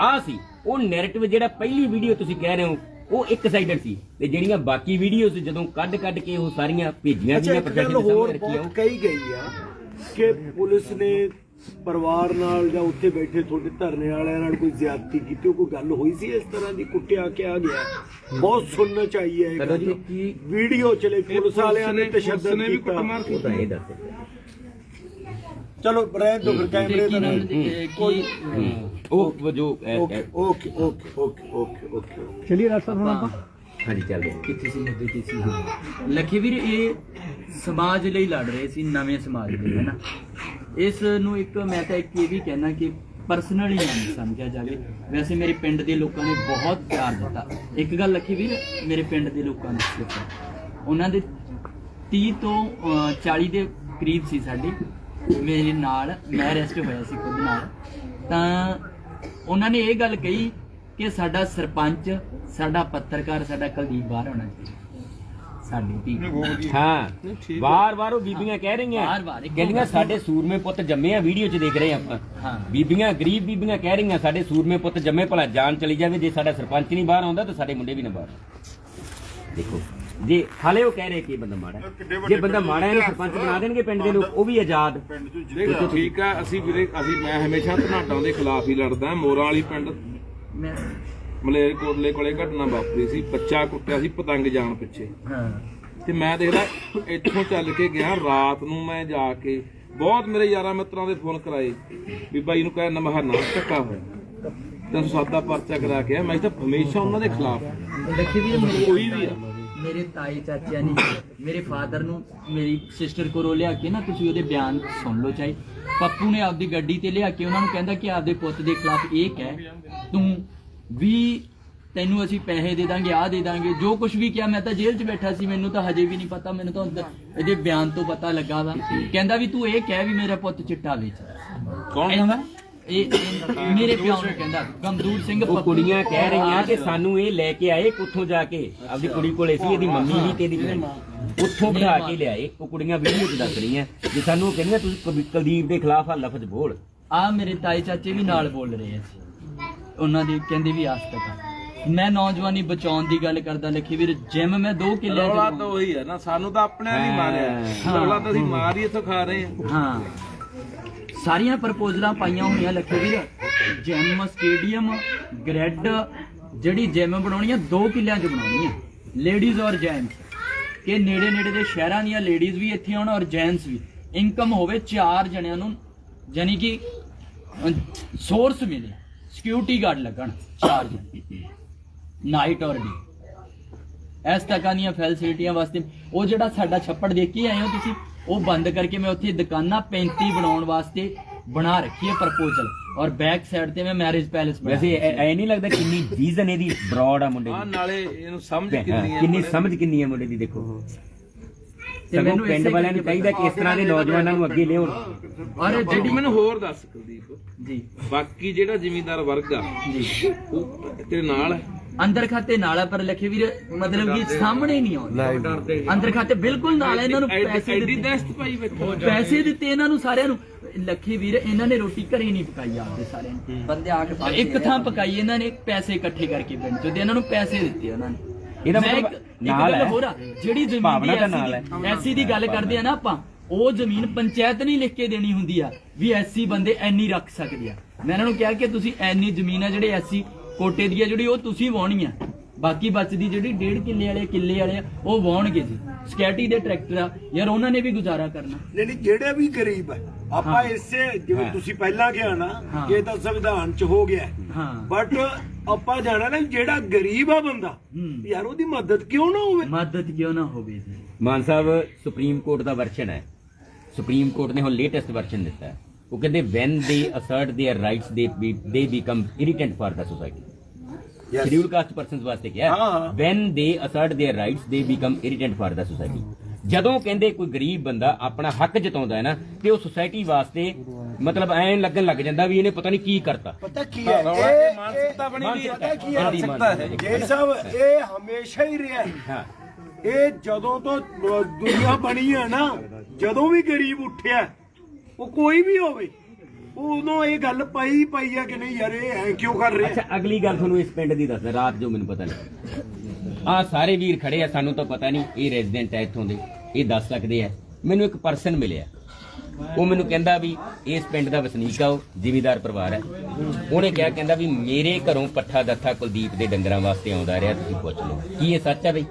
ਆ ਸੀ ਉਹ ਨੈਰੇਟਿਵ ਜਿਹੜਾ ਪਹਿਲੀ ਵੀਡੀਓ ਤੁਸੀਂ ਕਹਿ ਰਹੇ ਹੋ ਉਹ ਇੱਕ ਸਾਈਡਡ ਸੀ। ਤੇ ਜਿਹੜੀਆਂ ਬਾਕੀ ਵੀਡੀਓਜ਼ ਜਦੋਂ ਕੱਢ ਕੱਢ ਕੇ ਉਹ ਸਾਰੀਆਂ ਭੇਜੀਆਂ ਗਈਆਂ ਹੋਰ ਸਾਹਮਣੇ ਰੱਖੀਆਂ ਬਹੁਤ ਕਹੀ ਗਈ ਆ ਕਿ ਪੁਲਿਸ ਨੇ ਪਰਿਵਾਰ ਨਾਲ ਜਾਂ ਉੱਥੇ ਬੈਠੇ ਤੁਹਾਡੇ ਧਰਨੇ ਵਾਲਿਆਂ ਨਾਲ ਕੋਈ ਜ਼ਿਆਦਤੀ ਕੀਤੀ ਉਹ ਕੋਈ ਗੱਲ ਹੋਈ ਸੀ ਇਸ ਤਰ੍ਹਾਂ ਦੀ? ਕੁੱਟਿਆ ਕਿਹਾ ਗਿਆ? ਬਹੁਤ ਸੁਣਨਾ ਚਾਹੀਏ ਇਹ ਕਦੋਂ ਜੀ? ਗੱਲ। ਕੀ- ਵੀਡੀਓ ਚਲੇ ਪੁਲਿਸ ਵਾਲਿਆਂ ਨੇ ਪੁਲਿਸ ਤਸ਼ੱਦਦ ਨੇ ਵੀ ਕੀਤਾ। ਕੁੱਟਮਾਰ ਉਹ ਤਾਂ ਇਹ ਦੱਸ ਚਲੋ ਰਹਿਣ ਦੋ ਫਿਰ ਕੈਮਰੇ ਦਾ ਕੀ- ਨਹੀਂ। ਕੀ ਉਹ ਜੋ okay okay okay okay okay ਚਲਿਏ ਸਾਹਿਬ ਹੁਣ ਆਪਾਂ। ਹਾਂਜੀ ਚੱਲ ਕਿੱਥੇ ਸੀ ਮੁੱਦੇ ਤੇ ਸੀ ਲੱਖੀ ਵੀਰ ਇਹ ਸਮਾਜ ਲਈ ਲੜ ਰਹੇ ਸੀ ਨਵੇਂ ਸਮਾਜ ਲਈ ਹੈ ਨਾ? ਇਸ ਨੂੰ ਇੱਕ ਮੈਂ ਤਾਂ ਇੱਕ ਇਹ ਵੀ ਕਹਿਣਾ ਕਿ ਪਰਸਨਲੀ ਨਹੀਂ ਸਮਝਿਆ ਜਾਵੇ। ਵੈਸੇ ਮੇਰੇ ਪਿੰਡ ਦੇ ਲੋਕਾਂ ਨੇ ਬਹੁਤ ਪਿਆਰ ਦਿੱਤਾ। ਇੱਕ ਗੱਲ ਲੱਖੀ ਵੀਰ ਮੇਰੇ ਪਿੰਡ ਦੇ ਲੋਕਾਂ ਨੇ ਸਿਰਫ ਉਹਨਾਂ ਦੇ 30 ਤੋਂ ਅਹ, 40 ਦੇ ਕਰੀਬ ਸੀ ਸਾਡੀ। ਮੇਰੇ ਨਾਲ ਮੈਂ ਅਰੈਸਟ ਹੋਇਆ ਸੀ ਖੁਦ ਨਾਲ। ਤਾਂ ਉਹਨਾਂ ਨੇ ਇਹ ਗੱਲ ਕਹੀ ਕਿ ਸਾਡਾ ਸਰਪੰਚ ਸਾਡਾ ਪੱਤਰਕਾਰ ਸਾਡਾ ਕੁਲਦੀਪ ਬਾਹਰ ਹੋਣਾ ਚਾਹੀਦਾ। ਸਾਡੀ ਧੀ। ਹਾਂ ਵਾਰ-ਵਾਰ ਉਹ ਬੀਬੀਆਂ ਕਹਿ ਰਹੀਆਂ। ਕਹਿੰਦੀਆਂ। ਸਾਡੇ ਸੂਰਮੇ ਪੁੱਤ ਜੰਮੇ ਆ ਵੀਡੀਓ 'ਚ ਦੇਖ ਰਹੇ ਆਪਾਂ। ਹਾਂ। ਬੀਬੀਆਂ ਗਰੀਬ ਬੀਬੀਆਂ ਕਹਿ ਰਹੀਆਂ ਸਾਡੇ ਸੂਰਮੇ ਪੁੱਤ ਜੰਮੇ ਭਲਾ ਜਾਨ ਚਲੀ ਜਾਵੇ। ਜੇ ਸਾਡਾ ਸਰਪੰਚ ਨਹੀਂ ਬਾਹਰ ਆਉਂਦਾ ਤਾਂ ਸਾਡੇ ਮੁੰਡੇ ਵੀ ਨਾ ਬਾਹਰ। ਦੇਖੋ ਜੇ ਹਾਲੇ ਉਹ ਕਹਿ ਰਹੇ ਕਿ ਬੰਦਾ ਮਾੜਾ। ਜੇ ਬੰਦਾ ਮਾੜਾ ਇਹਨੂੰ ਸਰਪੰਚ ਬਣਾ ਦੇਣਗੇ ਪਿੰਡ ਦੇ ਲੋਕ ਉਹ ਵੀ ਆਜ਼ਾਦ। ਦੇਖੋ ਠੀਕ ਆ ਅਸੀਂ ਵੀਰੇ ਅਸੀਂ ਮੈਂ ਹਮੇਸ਼ਾ ਧਨਾਟਾਂ ਦੇ ਖਿਲਾਫ ਹੀ ਲੜਦਾ ਮੋਰਾਂ ਵਾਲੀ ਪਿੰਡ ਮੈਂ ਮਲੇਰ ਕੋਟਲੇ ਕੋਲੇ ਘਟਨਾ ਵਾਪਰੀ ਸੀ ਬੱਚਾ ਕੁੱਟਿਆ ਸੀ ਪਤੰਗ ਜਾਣ ਪਿੱਛੇ। ਹਾਂ। ਤੇ ਮੈਂ ਦੇਖਦਾ ਇੱਥੋਂ ਚੱਲ ਕੇ ਗਿਆ ਰਾਤ ਨੂੰ ਮੈਂ ਜਾ ਕੇ ਬਹੁਤ ਮੇਰੇ ਯਾਰਾਂ ਮਿੱਤਰਾਂ ਦੇ ਫੋਨ ਕਰਾਏ ਵੀ ਬਾਈ ਨੂੰ ਕਹਿ ਨਮਹਰਨਾ ਟੱਕਾ ਹੋਇਆ। ਤੈਨੂੰ ਸਾਦਾ ਪਰਚਾ ਕਰਾ ਕੇ। ਮੈਂ ਤਾਂ ਹਮੇਸ਼ਾ ਉਹਨਾਂ ਦੇ ਖਿਲਾਫ ਵੀਰ ਮੇਰੇ ਕੋਈ ਵੀ ਆ। ਮੇਰੇ ਤਾਏ ਚਾਚਿਆਂ ਨੇ ਮੇਰੇ ਫਾਦਰ ਨੂੰ ਮੇਰੀ ਸਿਸਟਰ ਕੋਲੋਂ ਲਿਆ ਕੇ ਨਾ ਤੁਸੀਂ ਉਹਦੇ ਬਿਆਨ ਸੁਣ ਲਓ ਚਾਹੀ। ਪੱਪੂ ਨੇ ਆਪਦੀ ਗੱਡੀ ਤੇ ਲਿਆ ਕੇ ਉਹਨਾਂ ਨੂੰ ਕਹਿੰਦਾ ਕਿ ਆਪਦੇ ਪੁੱਤ ਦੇ ਖਿਲਾਫ ਇਹ ਕਹਿ ਤੂੰ ਵੀ ਤੈਨੂੰ ਅਸੀਂ ਪੈਸੇ ਦੇ ਦਾਂਗੇ ਆ ਦੇ ਦਾਂਗੇ ਜੋ ਕੁਝ ਵੀ ਕਿਹਾ ਮੈਂ ਤਾਂ ਜੇਲ੍ਹ 'ਚ ਬੈਠਾ ਸੀ ਮੈਨੂੰ ਤਾਂ ਹਜੇ ਵੀ ਨਹੀਂ ਪਤਾ ਮੈਨੂੰ ਤਾਂ ਇਹਦੇ ਬਿਆਨ ਤੋਂ ਪਤਾ ਲੱਗਾ ਵਾ। ਕਹਿੰਦਾ ਵੀ ਤੂੰ ਇਹ ਕਹਿ ਵੀ ਮੇਰਾ ਪੁੱਤ ਚਿੱਟਾ ਵੇਚਦਾ। ਕੌਣ ਕਹਿੰਦਾ? ਇਹ ਇਹ ਮੇਰੇ ਪਿਓ ਨੂੰ ਕਹਿੰਦਾ ਗਮਦੂਰ ਸਿੰਘ ਉਹ ਪੱਪੂ ਕੁੜੀਆਂ ਕਹਿ ਰਹੀਆਂ ਕਿ ਸਾਨੂੰ ਇਹ ਲੈ ਕੇ ਆਏ ਉੱਥੋਂ ਜਾ ਕੇ। ਆਪਦੀ ਕੁੜੀ ਕੋਲੇ ਸੀ ਇਹਦੀ ਮੰਮੀ ਵੀ ਤੇ ਇਹਦੀ ਭੈਣ ਉੱਥੋਂ ਬਿਠਾ ਕੇ ਲਿਆਏ। ਉਹ ਕੁੜੀਆਂ ਵੀਡੀਓ 'ਚ ਦੱਸ ਰਹੀਆਂ। ਜੇ ਸਾਨੂੰ ਉਹ ਕਹਿੰਦੀਆਂ ਤੁਸੀਂ ਕਵੀ- ਕੁਲਦੀਪ ਦੇ ਖਿਲਾਫ ਆ ਲਫ਼ਜ਼ ਬੋਲ। ਆ ਮੇਰੇ ਤਾਏ ਚਾਚੇ ਵੀ ਨਾਲ ਬੋਲ ਰਹੇ ਸੀ ਉਹਨਾਂ ਦੀ ਕਹਿੰਦੇ ਵੀ ਆਸ ਤੱਕ ਆ। ਮੈਂ ਨੌਜਵਾਨੀ ਬਚਾਉਣ ਦੀ ਗੱਲ ਕਰਦਾ ਲਖੀ ਵੀਰ ਜਿਮ ਮੈਂ 2 ਕਿੱਲੇ ਰੌਲਾ ਤਾਂ ਉਹੀ ਹੈ ਨਾ ਸਾਨੂੰ ਤਾਂ ਆਪਣਿਆਂ ਨਹੀਂ ਮਾਰਿਆ ਹਾਂ। ਰੌਲਾ ਤਾਂ ਅਸੀਂ ਮਾਰ ਹੀ ਇੱਥੋਂ ਖਾ ਰਹੇ ਹਾਂ ਹਾਂ। ਸਾਰੀਆਂ ਪ੍ਰਪੋਜ਼ਲਾਂ ਪਾਈਆਂ ਹੋਈਆਂ ਲਖੀ ਵੀਰ। ਜਿਮ ਸਟੇਡੀਅਮ ਗ੍ਰੈਡ ਜਿਹੜੀ ਜਿਮ ਬਣਾਉਣੀ ਆ 2 ਕਿੱਲਿਆਂ 'ਚ ਬਣਾਉਣੀ ਆ। ਲੇਡੀਜ਼ ਔਰ ਜੈਂਟਸ ਕਿ ਨੇੜੇ ਨੇੜੇ ਦੇ ਸ਼ਹਿਰਾਂ ਦੀਆਂ ਲੇਡੀਜ਼ ਵੀ ਇੱਥੇ ਆਉਣ ਔਰ ਜੈਂਟਸ ਵੀ। ਇਨਕਮ ਹੋਵੇ ਚਾਰ ਜਣਿਆਂ ਨੂੰ ਯਾਨੀ ਕਿ ਸੋਰਸ ਮਿਲੇ। ਸਿਕਿਉਰਿਟੀ ਗਾਰਡ ਲੱਗਣ, ਚਾਰ ਜਣੇ। ਨਾਈਟ ਔਰ ਡੇ ਇਸ ਤਰ੍ਹਾਂ ਦੀਆਂ ਫੈਸਿਲਿਟੀਆਂ ਵਾਸਤੇ। ਉਹ ਜਿਹੜਾ ਸਾਡਾ ਛੱਪੜ ਦੇਖ ਕੇ ਆਏ ਹੋ ਤੁਸੀਂ ਉਹ ਬੰਦ ਕਰਕੇ ਮੈਂ ਉੱਥੇ ਦੁਕਾਨਾਂ 35 ਬਣਾਉਣ ਵਾਸਤੇ ਬਣਾ ਰੱਖੀ ਹੈ ਪ੍ਰਪੋਜ਼ਲ। ਔਰ ਬੈਕ ਸਾਈਡ ਤੇ ਮੈਂ ਮੈਰਿਜ ਪੈਲੇਸ ਵੈਸੇ ਐ ਐ ਨਹੀਂ ਲੱਗਦਾ ਕਿੰਨੀ ਵਿਜ਼ਨ ਇਹਦੀ ਬ੍ਰੌਡ ਆ ਮੁੰਡੇ ਆ ਦੀ ਨਾਲੇ ਇਹਨੂੰ ਸਮਝ ਹਾਂ, ਕਿੰਨੀ ਹੈ ਕਿੰਨੀ ਸਮਝ ਕਿੰਨੀ ਹੈ ਮੁੰਡੇ ਦੀ ਦੇਖੋ। ਤੇ ਮੈਨੂੰ ਪਿੰਡ ਵਾਲਿਆਂ ਨੂੰ ਚਾਹੀਦਾ ਕਿ ਇਸ ਤਰ੍ਹਾਂ ਦੇ ਨੌਜਵਾਨਾਂ ਨੂੰ ਅੱਗੇ ਲਿਆਉਣ। ਔਰ ਜਿਹੜੀ ਜਿਹੜੀ ਮੈਨੂੰ ਹੋਰ ਦੱਸ ਕੁਲਦੀਪ। ਜੀ। ਬਾਕੀ ਜਿਹੜਾ ਜ਼ਿਮੀਂਦਾਰ ਵਰਗ ਆ ਜੀ। ਉਹ ਤੇਰੇ ਨਾਲ ਹੈ। ਅੰਦਰ ਖਾਤੇ ਨਾਲ ਆ ਪਰ ਲਿਖੇ ਵੀਰ ਮਤਲਬ ਕਿ ਸਾਹਮਣੇ ਨਹੀਂ ਆਉਂਦੇ। ਅੰਦਰ ਖਾਤੇ ਬਿਲਕੁਲ ਨਾਲ ਆ, ਇਹਨਾਂ ਨੂੰ ਪੈਸੇ ਦਿੱਤੇ। ਦਸਤ ਪਾਈ ਬੈਠੋ ਪੈਸੇ ਦਿੱਤੇ ਇਹਨਾਂ ਨੂੰ ਸਾਰਿਆਂ ਨੂੰ। ਲੱਖੀ ਵੀਰ ਇਹਨਾਂ ਨੇ ਰੋਟੀ ਘਰੇ ਨਹੀਂ ਪਕਾਈ ਆਪਦੇ ਸਾਰਿਆਂ ਨੇ। ਬੰਦੇ ਆ ਕੇ ਇੱਕ ਥਾਂ ਪਕਾਈ ਇਹਨਾਂ ਨੇ ਪੈਸੇ ਇਕੱਠੇ ਕਰਕੇ ਪਿੰਡ ਚੋਂ ਤੇ ਇਹਨਾਂ ਨੂੰ ਪੈਸੇ ਦਿੱਤੇ ਉਹਨਾਂ ਨੇ। ਇਹਦਾ ਮੈਂ ਮਤਲਬ ਇੱਕ- ਇੱਕ ਨਾਲ ਗੱਲ ਹੈ। ਹੋਰ ਆ, ਜਿਹੜੀ ਜ਼ਮੀਨ ਭਾਵਨਾ ਦੀ ਨਾਲ ਐਸੀ ਦੀ ਐਸੀ ਦੀ ਗੱਲ ਕਰਦੇ ਆ ਨਾ ਆਪਾਂ ਉਹ ਜ਼ਮੀਨ ਪੰਚਾਇਤ ਨਹੀਂ ਲਿਖ ਕੇ ਦੇਣੀ ਹੁੰਦੀ ਆ ਵੀ ਐਸੀ ਬੰਦੇ ਐਨੀ ਰੱਖ ਸਕਦੇ ਆ। ਮੈਂ ਇਹਨਾਂ ਨੂੰ ਕਿਹਾ ਕਿ ਤੁਸੀਂ ਐਨੀ ਜ਼ਮੀਨ ਆ ਜਿਹੜੇ ਐਸੀ ਕੋਟੇ ਦੀ ਆ ਜਿਹੜੀ ਉਹ ਤੁਸੀਂ ਵਾਹਣੀ ਆ। ਬਾਕੀ ਬਚਦੀ ਜਿਹੜੀ ਡੇਢ ਕਿੱਲੇ ਵਾਲੇ ਕਿੱਲੇ ਵਾਲੇ ਆ ਉਹ ਵਾਹਣਗੇ ਜੀ। ਸਿਕਿਉਰਿਟੀ ਦੇ ਟਰੈਕਟਰ ਆ। ਯਾਰ ਉਹਨਾਂ ਨੇ ਵੀ ਗੁਜ਼ਾਰਾ ਕਰਨਾ। ਨਹੀਂ ਨਹੀਂ ਜਿਹੜੇ ਵੀ ਗਰੀਬ ਹੈ ਆਪਾਂ ਹਾਂ। ਇਸੇ ਜਿਵੇਂ ਹਾਂ। ਤੁਸੀਂ ਪਹਿਲਾਂ ਕਿਹਾ ਨਾ ਹਾਂ। ਕਿ ਇਹ ਤਾਂ ਸੰਵਿਧਾਨ ਚ ਹੋ ਗਿਆ। ਹਾਂ। ਬਟ ਆਪਾਂ ਜਾਣਾ ਨਾ ਜਿਹੜਾ ਗਰੀਬ ਆ ਬੰਦਾ ਹੂੰ। ਯਾਰ ਉਹਦੀ ਮਦਦ ਕਿਉਂ ਨਾ ਹੋਵੇ? ਮਦਦ ਕਿਉਂ ਨਾ ਹੋਵੇ ਜੀ? ਮਾਨ ਸਾਹਿਬ ਸੁਪਰੀਮ ਕੋਰਟ ਦਾ ਵਰਸ਼ਨ ਹੈ। ਸੁਪਰੀਮ ਕੋਰਟ ਨੇ ਹੁਣ ਲੇਟੈਸਟ ਵਰਸ਼ਨ ਦਿੱਤਾ ਹੈ। ਉਹ ਕਹਿੰਦੇ van they ਅਸਰਟ their rights they they become irritant for the society schedule caste persons ਵਾਸਤੇ ਕਿਹਾ when they assert their rights they become irritant for the society ਜਦੋਂ ਕਹਿੰਦੇ ਕੋਈ ਗਰੀਬ ਬੰਦਾ ਆਪਣਾ ਹੱਕ ਜਤਾਉਂਦਾ ਹੈ ਨਾ ਤੇ ਉਹ ਸੁਸਾਇਟੀ ਵਾਸਤੇ ਮਤਲਬ ਐਨ ਲੱਗਣ ਲੱਗ ਜਾਂਦਾ ਵੀ ਇਹਨੇ ਪਤਾ ਨਹੀਂ ਕੀ ਕਰਤਾ। ਪਤਾ ਕੀ ਹੈ ਇਹ ਮਾਨਸਿਕਤਾ ਬਣੀ ਹੋਈ ਹੈ। ਪਤਾ ਕੀ ਹੈ? ਜੇ ਸਾਹਿਬ ਇਹ ਹਮੇਸ਼ਾ ਹੀ ਰਿਹਾ ਹੈ। ਇਹ ਜਦੋਂ ਤੋਂ ਦੁਨੀਆ ਬਣੀ ਹੈ ਨਾ ਜਦੋਂ ਵੀ ਗਰੀਬ ਉੱਠਿਆ ਉਹ ਕੋਈ ਵੀ ਹੋਵੇ, ਉਹ ਉਦੋਂ ਇਹ ਗੱਲ ਪਈ ਪਈ ਆ ਕਿ ਨਹੀਂ ਯਾਰ, ਇਹ ਐ ਕਿਉਂ ਕਰ ਰਿਹਾ? ਅੱਛਾ, ਅਗਲੀ ਗੱਲ ਤੁਹਾਨੂੰ ਇਸ ਪਿੰਡ ਦੀ ਦੱਸਦਾ, ਰਾਤ ਜੋ ਮੈਨੂੰ ਪਤਾ ਨਹੀਂ। ਆ ਸਾਰੇ ਵੀਰ ਖੜੇ ਆ, ਸਾਨੂੰ ਤਾਂ ਪਤਾ ਨਹੀਂ, ਇਹ ਰੈਜ਼ੀਡੈਂਟ ਹੈ ਇੱਥੋਂ ਦੇ, ਇਹ ਦੱਸ ਸਕਦੇ ਆ। ਮੈਨੂੰ ਇੱਕ ਪਰਸਨ ਮਿਲਿਆ। ਉਹ ਮੈਨੂੰ ਕਹਿੰਦਾ ਵੀ ਇਸ ਪਿੰਡ ਦਾ ਵਸਨੀਕ ਆ ਉਹ, ਜ਼ਿਮੀਦਾਰ ਪਰਿਵਾਰ ਹੈ ਉਹਨੇ ਕਿਹਾ, ਕਹਿੰਦਾ ਵੀ ਮੇਰੇ ਘਰੋਂ ਪੱਠਾ ਦੱਥਾ ਕੁਲਦੀਪ ਦੇ ਡੰਗਰਾਂ ਵਾਸਤੇ ਆਉਂਦਾ ਰਿਹਾ, ਤੁਸੀਂ ਪੁੱਛ ਲਓ। ਕੀ ਇਹ ਸੱਚ ਹੈ ਬਈ?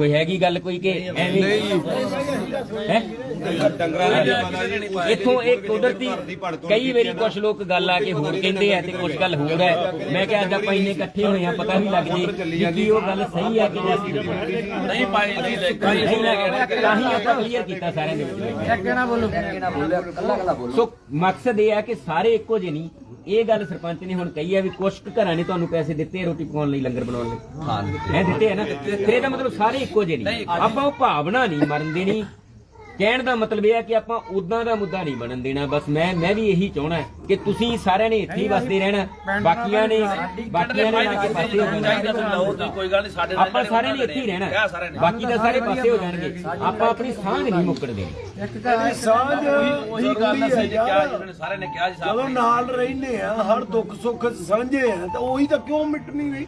ਕੋਈ ਹੈਗੀ ਗੱਲ ਕੋਈ ਕਿ ਐਵੇਂ? ਹੈ? ਇੱਥੋਂ ਇੱਕ ਕੁਦਰਤੀ ਕਈ ਵਾਰੀ ਕੁਝ ਲੋਕ ਗੱਲ ਆ ਕੇ ਹੋਰ ਕਹਿੰਦੇ ਆ ਤੇ ਕੁਝ ਗੱਲ ਹੋਰ ਹੈ। ਮੈਂ ਕਿਹਾ ਅੱਜ ਆਪਾਂ ਇੰਨੇ ਇਕੱਠੇ ਹੋਏ ਆ ਪਤਾ ਵੀ ਲੱਗ ਜੇ ਕੀ ਉਹ ਗੱਲ ਸਹੀ ਆ ਕਿ ਨਹੀਂ। ਨਹੀਂ ਪਾਈ ਨਹੀਂ ਤਾਂ ਹੀ ਆਪਾਂ ਕਲੀਅਰ ਕੀਤਾ ਸਾਰਿਆਂ ਦੇ ਵਿੱਚ। ਸੋ ਮਕਸਦ ਇਹ ਹੈ ਕਿ ਸਾਰੇ ਇੱਕੋ ਜਿਹੇ ਨਹੀਂ ਇਹ ਗੱਲ ਸਰਪੰਚ ਨੇ ਹੁਣ ਕਹੀ ਹੈ ਵੀ ਕੁਝ ਕੁ ਘਰਾਂ ਨੇ ਤੁਹਾਨੂੰ ਪੈਸੇ ਦਿੱਤੇ ਆ ਰੋਟੀ ਪਕਾਉਣ ਲਈ ਲੰਗਰ ਬਣਾਉਣ ਲਈ। ਹਾਂ ਦਿੱਤੇ ਦਿੱਤੇ ਆ ਨਾ? ਫਿਰ ਇਹਦਾ ਮਤਲਬ ਸਾਰੇ ਇੱਕੋ ਜਿਹੇ ਨਹੀਂ ਆਪਾਂ ਉਹ ਭਾਵਨਾ ਨਹੀਂ ਮਰਨ ਦੇਣੀ। ਕਹਿਣ ਦਾ ਮਤਲਬ ਇਹ ਹੈ ਕਿ ਆਪਾਂ ਉਦਾਂ ਦਾ ਮੁੱਦਾ ਨਹੀਂ ਬਣਨ ਦੇਣਾ। ਬਸ ਮੈਂ ਮੈਂ ਵੀ ਇਹੀ ਚਾਹਣਾ ਕਿ ਤੁਸੀਂ ਸਾਰਿਆਂ ਨੇ ਇੱਥੇ ਹੀ ਵਸਦੇ ਰਹਿਣਾ। ਬਾਕੀਆਂ ਨੇ ਬਾਕੀਆਂ ਨੇ ਲਾ ਕੇ ਪਾਸੇ ਹੋ ਜਾਣਾ ਕੋਈ ਗੱਲ ਨਹੀਂ ਸਾਡੇ ਆਪਾਂ ਸਾਰਿਆਂ ਨੇ ਇੱਥੇ ਹੀ ਰਹਿਣਾ। ਬਾਕੀ ਤਾਂ ਸਾਰੇ ਪਾਸੇ ਹੋ ਜਾਣਗੇ। ਆਪਾਂ ਆਪਣੀ ਸਾਂਝ ਨਹੀਂ ਮੁੱਕਣ ਦੇਣੀ। ਇਹਦੀ ਸਾਂਝ ਉਹੀ ਗੱਲ ਜੀ ਕਿਹਾ। ਜਿਹਨਾਂ ਨੇ ਸਾਰਿਆਂ ਨੇ ਕਿਹਾ ਜੀ ਸਾਹਿਬ ਜਦੋਂ ਨਾਲ ਰਹਿੰਦੇ ਆ ਹਰ ਦੁੱਖ ਸੁੱਖ ਸਾਂਝੇ ਆ ਤਾਂ ਉਹੀ ਤਾਂ ਕਿਉਂ ਮਿਟਣੀ ਵੀ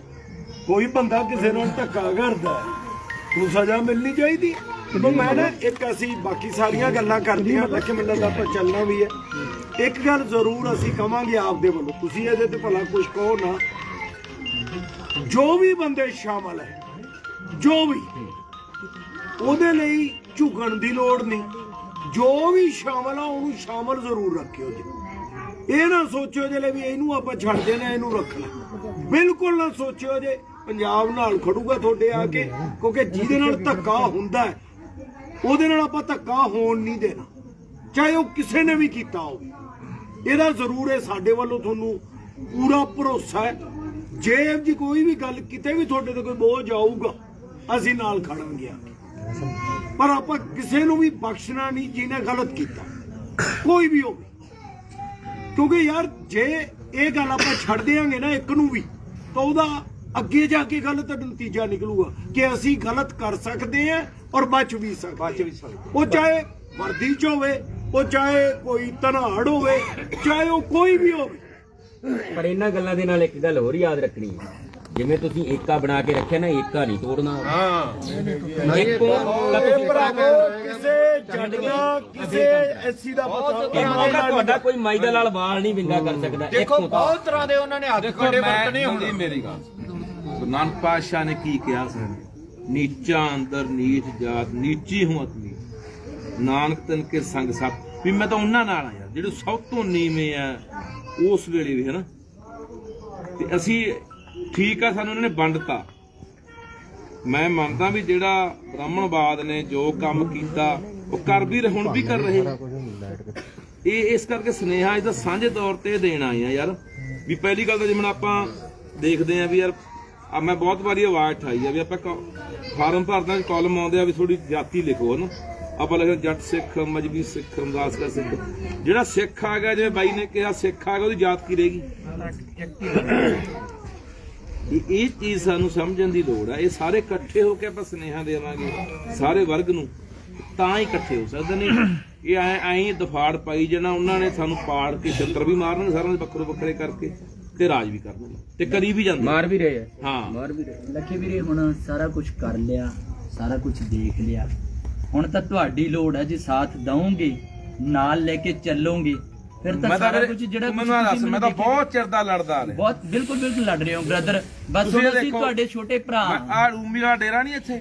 ਕੋਈ ਬੰਦਾ ਕਿਸੇ ਨਾਲ ਧੱਕਾ ਕਰਦਾ ਨੂੰ ਸਜ਼ਾ ਮਿਲਣੀ ਚਾਹੀਦੀ। ਪਰ ਮੈਂ ਨਾ ਇੱਕ ਅਸੀਂ ਬਾਕੀ ਸਾਰੀਆਂ ਗੱਲਾਂ ਕਰਦੇ ਹਾਂ ਲੱਖ ਮਿੰਟਾਂ ਦਾ ਆਪਾਂ ਚੱਲਣਾ ਵੀ ਹੈ। ਇੱਕ ਗੱਲ ਜ਼ਰੂਰ ਅਸੀਂ ਕਵਾਂਗੇ ਆਪਦੇ ਵੱਲੋਂ, ਤੁਸੀਂ ਇਹਦੇ ਤੇ ਭਲਾ ਕੁਝ ਕਹੋ ਨਾ। ਜੋ ਵੀ ਬੰਦੇ ਸ਼ਾਮਲ ਹੈ, ਜੋ ਵੀ, ਉਹਦੇ ਲਈ ਝੁਕਣ ਦੀ ਲੋੜ ਨਹੀਂ। ਜੋ ਵੀ ਸ਼ਾਮਲ ਆ, ਉਹਨੂੰ ਸ਼ਾਮਲ ਜ਼ਰੂਰ ਰੱਖਿਓ ਜੀ। ਇਹ ਨਾ ਸੋਚਿਓ ਜੇ ਵੀ ਇਹਨੂੰ ਆਪਾਂ ਛੱਡ ਦੇਣਾ, ਇਹਨੂੰ ਰੱਖਣਾ ਬਿਲਕੁਲ ਨਾ ਸੋਚਿਓ ਜੇ ਪੰਜਾਬ ਨਾਲ ਖੜੂਗਾ ਤੁਹਾਡੇ ਆ ਕੇ, ਕਿਉਂਕਿ ਜਿਹਦੇ ਨਾਲ ਧੱਕਾ ਹੁੰਦਾ ਹੈ ਉਹਦੇ ਨਾਲ ਆਪਾਂ ਧੱਕਾ ਹੋਣ ਨਹੀਂ ਦੇਣਾ। ਚਾਹੇ ਉਹ ਕਿਸੇ ਨੇ ਵੀ ਕੀਤਾ ਹੋਵੇ। ਇਹਦਾ ਜ਼ਰੂਰ ਹੈ ਸਾਡੇ ਵੱਲੋਂ ਤੁਹਾਨੂੰ ਪੂਰਾ ਭਰੋਸਾ ਹੈ। ਜੇ ਜੀ ਕੋਈ ਵੀ ਗੱਲ ਕਿਤੇ ਵੀ ਤੁਹਾਡੇ ਤੇ ਕੋਈ ਬੋਝ ਆਊਗਾ, ਅਸੀਂ ਨਾਲ ਖੜਾਂਗੇ ਆ ਪਰ ਆਪਾਂ ਕਿਸੇ ਨੂੰ ਵੀ ਬਖਸ਼ਣਾ ਨਹੀਂ ਜਿਹਨੇ ਗਲਤ ਕੀਤਾ। ਕੋਈ ਵੀ ਹੋਵੇ। ਕਿਉਂਕਿ ਯਾਰ, ਜੇ ਇਹ ਗੱਲ ਆਪਾਂ ਛੱਡ ਦਿਆਂਗੇ ਨਾ ਇੱਕ ਨੂੰ ਵੀ, ਤਾਂ ਉਹਦਾ ਅੱਗੇ ਜਾ ਕੇ ਗਲਤ ਨਤੀਜਾ ਨਿਕਲੂਗਾ ਕਿ ਅਸੀਂ ਗਲਤ ਕਰ ਸਕਦੇ ਹਾਂ ਔਰ ਬਚ ਵੀ ਸਕਦੇ ਬਚ ਵੀ ਸਕਦੇ ਉਹ ਚਾਹੇ ਵਰਦੀ ਚ ਹੋਵੇ ਉਹ ਚਾਹੇ ਕੋਈ ਧਨਾੜ ਹੋਵੇ ਚਾਹੇ ਉਹ ਕੋਈ ਵੀ ਹੋਵੇ। ਪਰ ਇਹਨਾਂ ਗੱਲਾਂ ਦੇ ਨਾਲ ਇੱਕ ਗੱਲ ਹੋਰ ਯਾਦ ਰੱਖਣੀ ਹੈ। ਜਿਵੇਂ ਤੁਸੀਂ ਏਕਾ ਬਣਾ ਕੇ ਰੱਖਿਆ ਨਾ ਏਕਾ ਨਹੀਂ ਤੋੜਨਾ। ਹਾਂ। ਇੱਕੋ ਇਹ ਭਰਾਵੋ ਕਿਸੇ ਜੱਟ ਦਾ ਕਿਸੇ ਐਸੀ ਦਾ ਪਤਾ ਤੁਹਾਡਾ ਕੋਈ ਮਾਈਦਾ ਨਾਲ ਵਾਲ ਨਹੀਂ ਵਿੰਗਾ ਕਰ ਸਕਦਾ। ਦੇਖੋ ਇੱਕੋ ਤਾਂ। ਬਹੁਤ ਤਰ੍ਹਾਂ ਦੇ ਉਹਨਾਂ ਨੇ ਹੱਥ ਖੜੇ ਵਰਤਨੇ ਹੁਣ ਹੁਣ। ਮੇਰੀ ਗੱਲ ਗੁਰੂ ਨਾਨਕ ਪਾਤਸ਼ਾਹ ਨੇ ਕੀ ਕਿਹਾ ਸੀ? ਨੀਚਾ ਅੰਦਰ ਨੀਚ ਜਾਤ, ਨੀਚੀ ਹੂੰ ਅਤਨੀ। ਨਾਨਕ ਤਨ ਕੇ ਸੰਗ ਸਤ ਵੀ ਮੈਂ ਤਾਂ ਉਹਨਾਂ ਨਾਲ ਆ ਯਾਰ ਜਿਹੜੇ ਸਭ ਤੋਂ ਨੀਵੇਂ ਆ, ਉਸ ਵੇਲੇ ਵੀ, ਹਨਾ? ਤੇ ਅਸੀਂ ਠੀਕ ਆ, ਸਾਨੂੰ ਉਹਨਾਂ ਨੇ ਵੰਡਤਾ। ਮੈਂ ਮੰਨਦਾ ਵੀ ਜਿਹੜਾ ਬ੍ਰਾਹਮਣਵਾਦ ਨੇ ਜੋ ਕੰਮ ਕੀਤਾ, ਉਹ ਕਰ ਵੀ ਰਹੇ- ਹੁਣ ਵੀ ਕਰ ਰਹੇ। ਇਹ ਇਸ ਕਰਕੇ ਸੁਨੇਹਾ ਇਹਦਾ ਸਾਂਝੇ ਤੌਰ ਤੇ ਦੇਣ ਆਏ ਆ, ਯਾਰ। ਵੀ ਪਹਿਲੀ ਗੱਲ ਤਾਂ ਜਿਵੇਂ ਆਪਾਂ ਦੇਖਦੇ ਆ ਵੀ ਯਾਰ ਆ ਮੈਂ ਬਹੁਤ ਵਾਰੀ ਆਵਾਜ਼ ਠਾਈ ਆ ਵੀ ਆਪਾਂ ਫਾਰਮ ਭਰਦਾ ਕਾਲਮ ਆਉਂਦੇ ਆ ਵੀ ਥੋੜੀ ਜਾਤੀ ਲਿਖੋ ਹਨਾ ਆਪਾਂ ਲਿਖਦੇ ਜੱਟ ਸਿੱਖ, ਮਜਬੀ ਸਿੱਖ, ਰਮਦਾਸ ਦਾ ਸਿੱਖ। ਜਿਹੜਾ ਸਿੱਖ ਆ ਗਿਆ, ਜਿਵੇਂ ਬਾਈ ਨੇ ਕਿਹਾ, ਸਿੱਖ ਆ ਗਿਆ, ਉਹਦੀ ਜਾਤ ਕੀ ਰਹੇਗੀ? ਇਹ ਚੀਜ਼ ਸਾਨੂੰ ਸਮਝਣ ਦੀ ਲੋੜ ਆ। ਇਹ ਸਾਰੇ ਇਕੱਠੇ ਹੋ ਕੇ ਆਪਾਂ ਸਨੇਹਾ ਦੇਵਾਂਗੇ, ਸਾਰੇ ਵਰਗ ਨੂੰ। ਤਾਂ ਹੀ ਇਕੱਠੇ ਹੋ ਸਕਦੇ ਨੇ। ਇਹ ਐ ਐਂ ਦਫਾੜ ਪਾਈ ਜਾਣਾ, ਉਹਨਾਂ ਨੇ ਸਾਨੂੰ ਪਾੜ ਕੇ ਛੱਤਰ ਵੀ ਮਾਰਨਗੇ ਸਾਰਿਆਂ ਦੇ ਵੱਖਰੇ ਵੱਖਰੇ ਕਰਕੇ। ਤੇ ਰਾਜ ਵੀ ਕਰਨਗੇ ਤੇ ਕਰੀ ਵੀ ਜਾਂਦੇ। ਮਾਰ ਵੀ ਰਹੇ ਆ। ਹਾਂ। ਮਾਰ ਵੀ ਰਹੇ। ਲੱਖੇ ਵੀਰੇ ਹੁਣ ਸਾਰਾ ਕੁਝ ਕਰ ਲਿਆ ਸਾਰਾ ਕੁਝ ਦੇਖ ਲਿਆ। ਹੁਣ ਤਾਂ ਤੁਹਾਡੀ ਲੋੜ ਹੈ ਜੇ ਸਾਥ ਦਵੋਗੇ ਨਾਲ ਲੈ ਕੇ ਚੱਲੋਗੇ। ਫਿਰ ਤਾਂ ਸਾਰਾ ਕੁਝ ਜਿਹੜਾ ਮੈਨੂੰ ਆਹ ਦੱਸ ਤੁਸੀਂ ਮੈਂ ਤਾਂ ਬਹੁਤ ਚਿਰ ਦਾ ਲੜਦਾ ਆ ਰਿਹਾ। ਬਹੁਤ ਬਿਲਕੁਲ ਬਿਲਕੁਲ ਲੜ ਰਹੇ ਹੋ ਬ੍ਰਦਰ ਬਸ ਅਸੀਂ ਤੁਹਾਡੇ ਛੋਟੇ ਭਰਾ ਆ ਉਮੀਰਾ ਡੇਰਾ ਨਹੀਂ ਇੱਥੇ?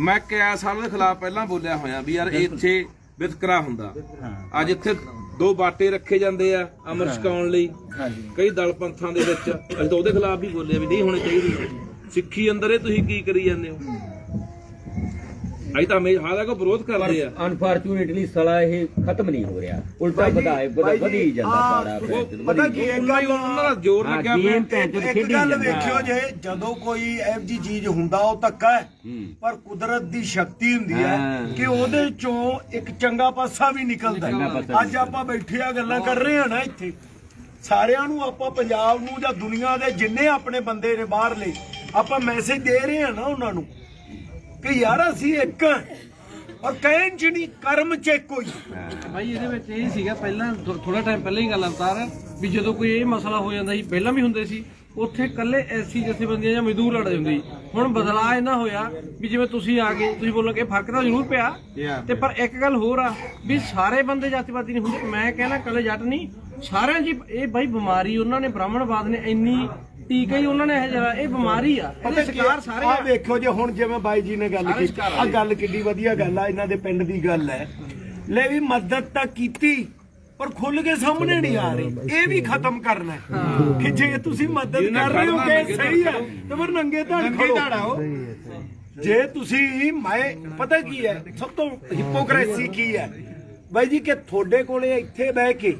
ਮੈਂ ਕਿਆ ਸਾਲ ਦੇ ਖਿਲਾਫ ਪਹਿਲਾਂ ਬੋਲਿਆ ਹੋਇਆ ਵੀ ਯਾਰ ਇੱਥੇ ਵਿਤਕਰਾ ਹੁੰਦਾ। ਅੱਜ ਇੱਥੇ ਦੋ ਬਾਟੇ ਰੱਖੇ ਜਾਂਦੇ ਆ ਅਮਰ ਛਕਾਉਣ ਲਈ। ਕਈ ਦਲ ਪੰਥਾਂ ਦੇ ਵਿੱਚ। ਅਸੀਂ ਤਾਂ ਉਹਦੇ ਖਿਲਾਫ ਵੀ ਬੋਲੇ ਵੀ ਨਹੀਂ ਹੋਣੇ ਚਾਹੀਦੇ। ਸਿੱਖੀ ਅੰਦਰ ਇਹ ਤੁਸੀਂ ਕੀ ਕਰੀ ਜਾਂਦੇ ਹੋ। ਅਸੀਂ ਤਾਂ ਹਮੇਸ਼ਾ ਹਾਲਾ ਕੋ ਵਿਰੋਧ ਕਰਦੇ ਆ। ਅਨਫੋਰਚੂਨੇਟਲੀ ਸਲਾ ਇਹ ਖਤਮ ਨਹੀਂ ਹੋ ਰਿਹਾ। ਉਲਟਾ ਵਧਾਏ ਵਧੀ ਜਾਂਦਾ ਸਾਰਾ ਪਤਾ ਕੀ ਉਹਨਾਂ ਹੀ ਉਹਨਾਂ ਦਾ ਜ਼ੋਰ ਲੱਗਿਆ ਪਿਆ ਇੱਕ ਗੱਲ। ਵੇਖਿਓ ਜੇ ਜਦੋਂ ਕੋਈ ਇਹੋ ਜੀ ਚੀਜ਼ ਹੁੰਦਾ ਉਹ ਧੱਕਾ ਹੈ। ਪਰ ਕੁਦਰਤ ਦੀ ਸ਼ਕਤੀ ਹੁੰਦੀ ਹੈ। ਕਿ ਉਹਦੇ ਚੋਂ ਇੱਕ ਚੰਗਾ ਪਾਸਾ ਵੀ ਨਿਕਲਦਾ ਹੈ। ਅੱਜ ਆਪਾਂ ਬੈਠੇ ਆ ਗੱਲਾਂ ਕਰ ਰਹੇ ਆ ਨਾ ਇੱਥੇ। ਸਾਰਿਆਂ ਨੂੰ ਆਪਾਂ ਪੰਜਾਬ ਨੂੰ ਜਾਂ ਦੁਨੀਆ ਦੇ ਜਿੰਨੇ ਆਪਣੇ ਬੰਦੇ ਨੇ ਬਾਹਰਲੇ ਆਪਾਂ ਮੈਸੇਜ ਦੇ ਰਹੇ ਆ ਨਾ ਉਹਨਾਂ ਨੂੰ। ਕਿ ਯਾਰ ਅਸੀਂ ਇੱਕ ਹਾਂ ਔਰ ਕਹਿਣ ਚ ਨਹੀਂ ਕਰਮ ਚ ਹੀ ਭਾਈ ਇਹਦੇ ਵਿੱਚ ਇਹ ਸੀਗਾ ਪਹਿਲਾਂ ਥੋੜਾ ਟਾਈਮ ਪਹਿਲਾਂ ਹੀ ਗੱਲ ਅਵਤਾਰ ਵੀ ਜਦੋਂ ਕੋਈ ਇਹ ਮਸਲਾ ਹੋ ਜਾਂਦਾ ਸੀ ਪਹਿਲਾਂ ਵੀ ਹੁੰਦੇ ਸੀ ਉੱਥੇ ਕੱਲੇ ਐਸੀ ਜਥੇਬੰਦੀਆਂ ਜਾਂ ਮਜ਼ਦੂਰ ਲੜਦੇ ਹੁੰਦੇ ਸੀ। ਹੁਣ ਬਦਲਾਅ ਇਹਨਾਂ ਹੋਇਆ ਵੀ ਜਿਵੇਂ ਤੁਸੀਂ ਆ ਗਏ ਤੁਸੀਂ ਬੋਲੋਗੇ ਫ਼ਰਕ ਤਾਂ ਜ਼ਰੂਰ ਪਿਆ। ਤੇ ਪਰ ਇੱਕ ਗੱਲ ਹੋਰ ਆ ਵੀ ਸਾਰੇ ਬੰਦੇ ਜਾਤੀਵਾਦੀ ਨਹੀਂ ਹੁੰਦੇ। ਮੈਂ ਕਹਿੰਦਾ ਕੱਲੇ ਜੱਟ ਨਹੀਂ ਸਾਰਿਆਂ ਜੀ ਇਹ ਬਾਈ ਬਿਮਾਰੀ ਉਹਨਾਂ ਨੇ ਬ੍ਰਾਹਮਣਵਾਦ ਨੇ ਇੰਨੀ ਟੀਕਾ ਹੀ ਉਹਨਾਂ ਨੇ ਇਹ ਜਿਹੜਾ ਇਹ ਬਿਮਾਰੀ ਆ। ਇਹਦੇ ਸ਼ਿਕਾਰ ਸਾਰੇ ਆ ਆ। ਵੇਖੋ ਜੇ ਹੁਣ ਜਿਵੇਂ ਬਾਈ ਜੀ ਨੇ ਗੱਲ ਸਾਰੇ ਕੀਤੀ ਸ਼ਿਕਾਰ ਆ ਗੱਲ ਕਿੱਡੀ ਵਧੀਆ ਗੱਲ ਆ ਇਹਨਾਂ ਦੇ ਪਿੰਡ ਦੀ ਗੱਲ ਹੈ। ਲੈ ਵੀ ਮਦਦ ਤਾਂ ਕੀਤੀ ਪਰ ਖੁੱਲ ਕੇ ਸਾਹਮਣੇ ਨਹੀਂ ਆ ਰਹੀ। ਇਹ ਵੀ ਖਤਮ ਕਰਨਾ ਹੈ। ਕਿ ਜੇ ਤੁਸੀਂ ਮਦਦ ਕਰ ਰਹੇ ਹੋ ਕਿ ਸਹੀ ਹੈ ਤੇ ਫਿਰ ਨੰਗੇ ਧੜ ਖੜੋ। ਜੇ ਤੁਸੀਂ ਮੈਂ ਪਤਾ ਕੀ ਹੈ ਸਭ ਤੋਂ ਹਿਪੋਕ੍ਰੇਸੀ ਕੀ ਹੈ? ਬਾਈ ਜੀ ਕਿ ਤੁਹਾਡੇ ਕੋਲੇ ਇੱਥੇ ਬਹਿ ਕੇ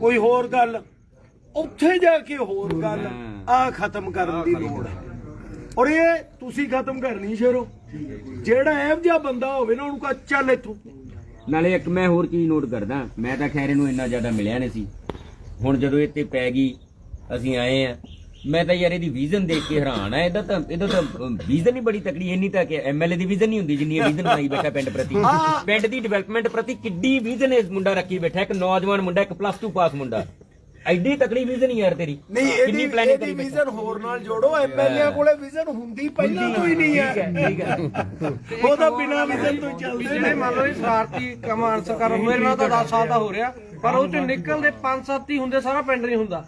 ਕੋਈ ਹੋਰ ਗੱਲ ਉੱਥੇ ਜਾ ਕੇ ਹੋਰ ਗੱਲ ਆ ਖਤਮ ਕਰਨ ਦੀ ਲੋੜ ਹੈ। ਔਰ ਇਹ ਤੁਸੀਂ ਖਤਮ ਕਰਨੀ ਸ਼ੇਰੋ। ਜਿਹੜਾ ਇਹੋ ਜਿਹਾ ਬੰਦਾ ਹੋਵੇ ਨਾ ਉਹਨੂੰ ਕਹ ਚੱਲ ਇੱਥੋਂ। ਨਾਲੇ ਇੱਕ ਮੈਂ ਹੋਰ ਚੀਜ਼ ਨੋਟ ਕਰਦਾ। ਮੈਂ ਤਾਂ ਖੈਰ ਇਹਨੂੰ ਇੰਨਾ ਜ਼ਿਆਦਾ ਮਿਲਿਆ ਨਹੀਂ ਸੀ। ਹੁਣ ਜਦੋਂ ਇਹ ਤੇ ਪੈ ਗਈ ਅਸੀਂ ਆਏ ਆ ਮੈਂ ਤਾਂ ਯਾਰ ਇਹਦੀ ਵਿਜ਼ਨ ਦੇਖ ਕੇ ਹੈਰਾਨ ਆ ਇਹਦਾ ਤਾਂ ਇਹਦਾ ਤਾਂ ਵਿਜ਼ਨ ਹੀ ਬੜੀ ਤਕੜੀ ਇੰਨੀ ਤਾਂ ਕਿ ਐਮਐਲਏ ਦੀ ਵਿਜ਼ਨ ਨਹੀਂ ਹੁੰਦੀ ਜਿੰਨੀ ਇਹ ਵਿਜ਼ਨ ਬਣਾਈ ਬੈਠਾ ਪਿੰਡ ਪ੍ਰਤੀ। ਪਿੰਡ ਦੀ ਡਿਵੈਲਪਮੈਂਟ ਪ੍ਰਤੀ ਕਿੱਡੀ ਵਿਜ਼ਨ ਇਸ ਮੁੰਡਾ ਰੱਖੀ ਬੈਠਾ। ਇੱਕ ਨੌਜਵਾਨ ਮੁੰਡਾ ਇੱਕ ਪਲੱਸ 2 ਪਾਸ ਮੁੰਡਾ। ਐਡੀ ਤਕੜੀ ਵਿਜ਼ਨ ਯਾਰ ਤੇਰੀ। ਨਹੀਂ ਕਿੰਨੀ ਇਹਦੀ planning ਇਹਦੀ ਕਰੀ ਬੈਠਾ। ਵਿਜ਼ਨ ਹੋਰ ਨਾਲ ਜੋੜੋ ਐਮਐਲਏ ਕੋਲੇ ਵਿਜ਼ਨ ਹੁੰਦੀ ਪਹਿਲਾਂ ਤੋਂ ਹੀ ਨਹੀਂ ਹੈ ਠੀਕ ਹੈ। ਉਹ ਤਾਂ ਬਿਨਾਂ ਵਿਜ਼ਨ ਤੋਂ ਹੀ ਵੀ ਚੱਲਦੇ ਜਿਹੜੇ ਨੇ ਮੰਨ ਲਓ ਇਹ ਸਵਾਰਥੀ ਕੰਮ ਆਨਸਰ ਕਰ ਮੇਰੇ ਨਾਲ ਤਾਂ 10 ਸਾਲ ਦਾ ਹੋ ਰਿਹਾ ਪਰ ਉਹ ਚ ਨਿਕਲਦੇ 5-7 ਹੀ ਹੁੰਦੇ ਸਾਰਾ ਪਿੰਡ ਨਹੀਂ ਹੁੰਦਾ।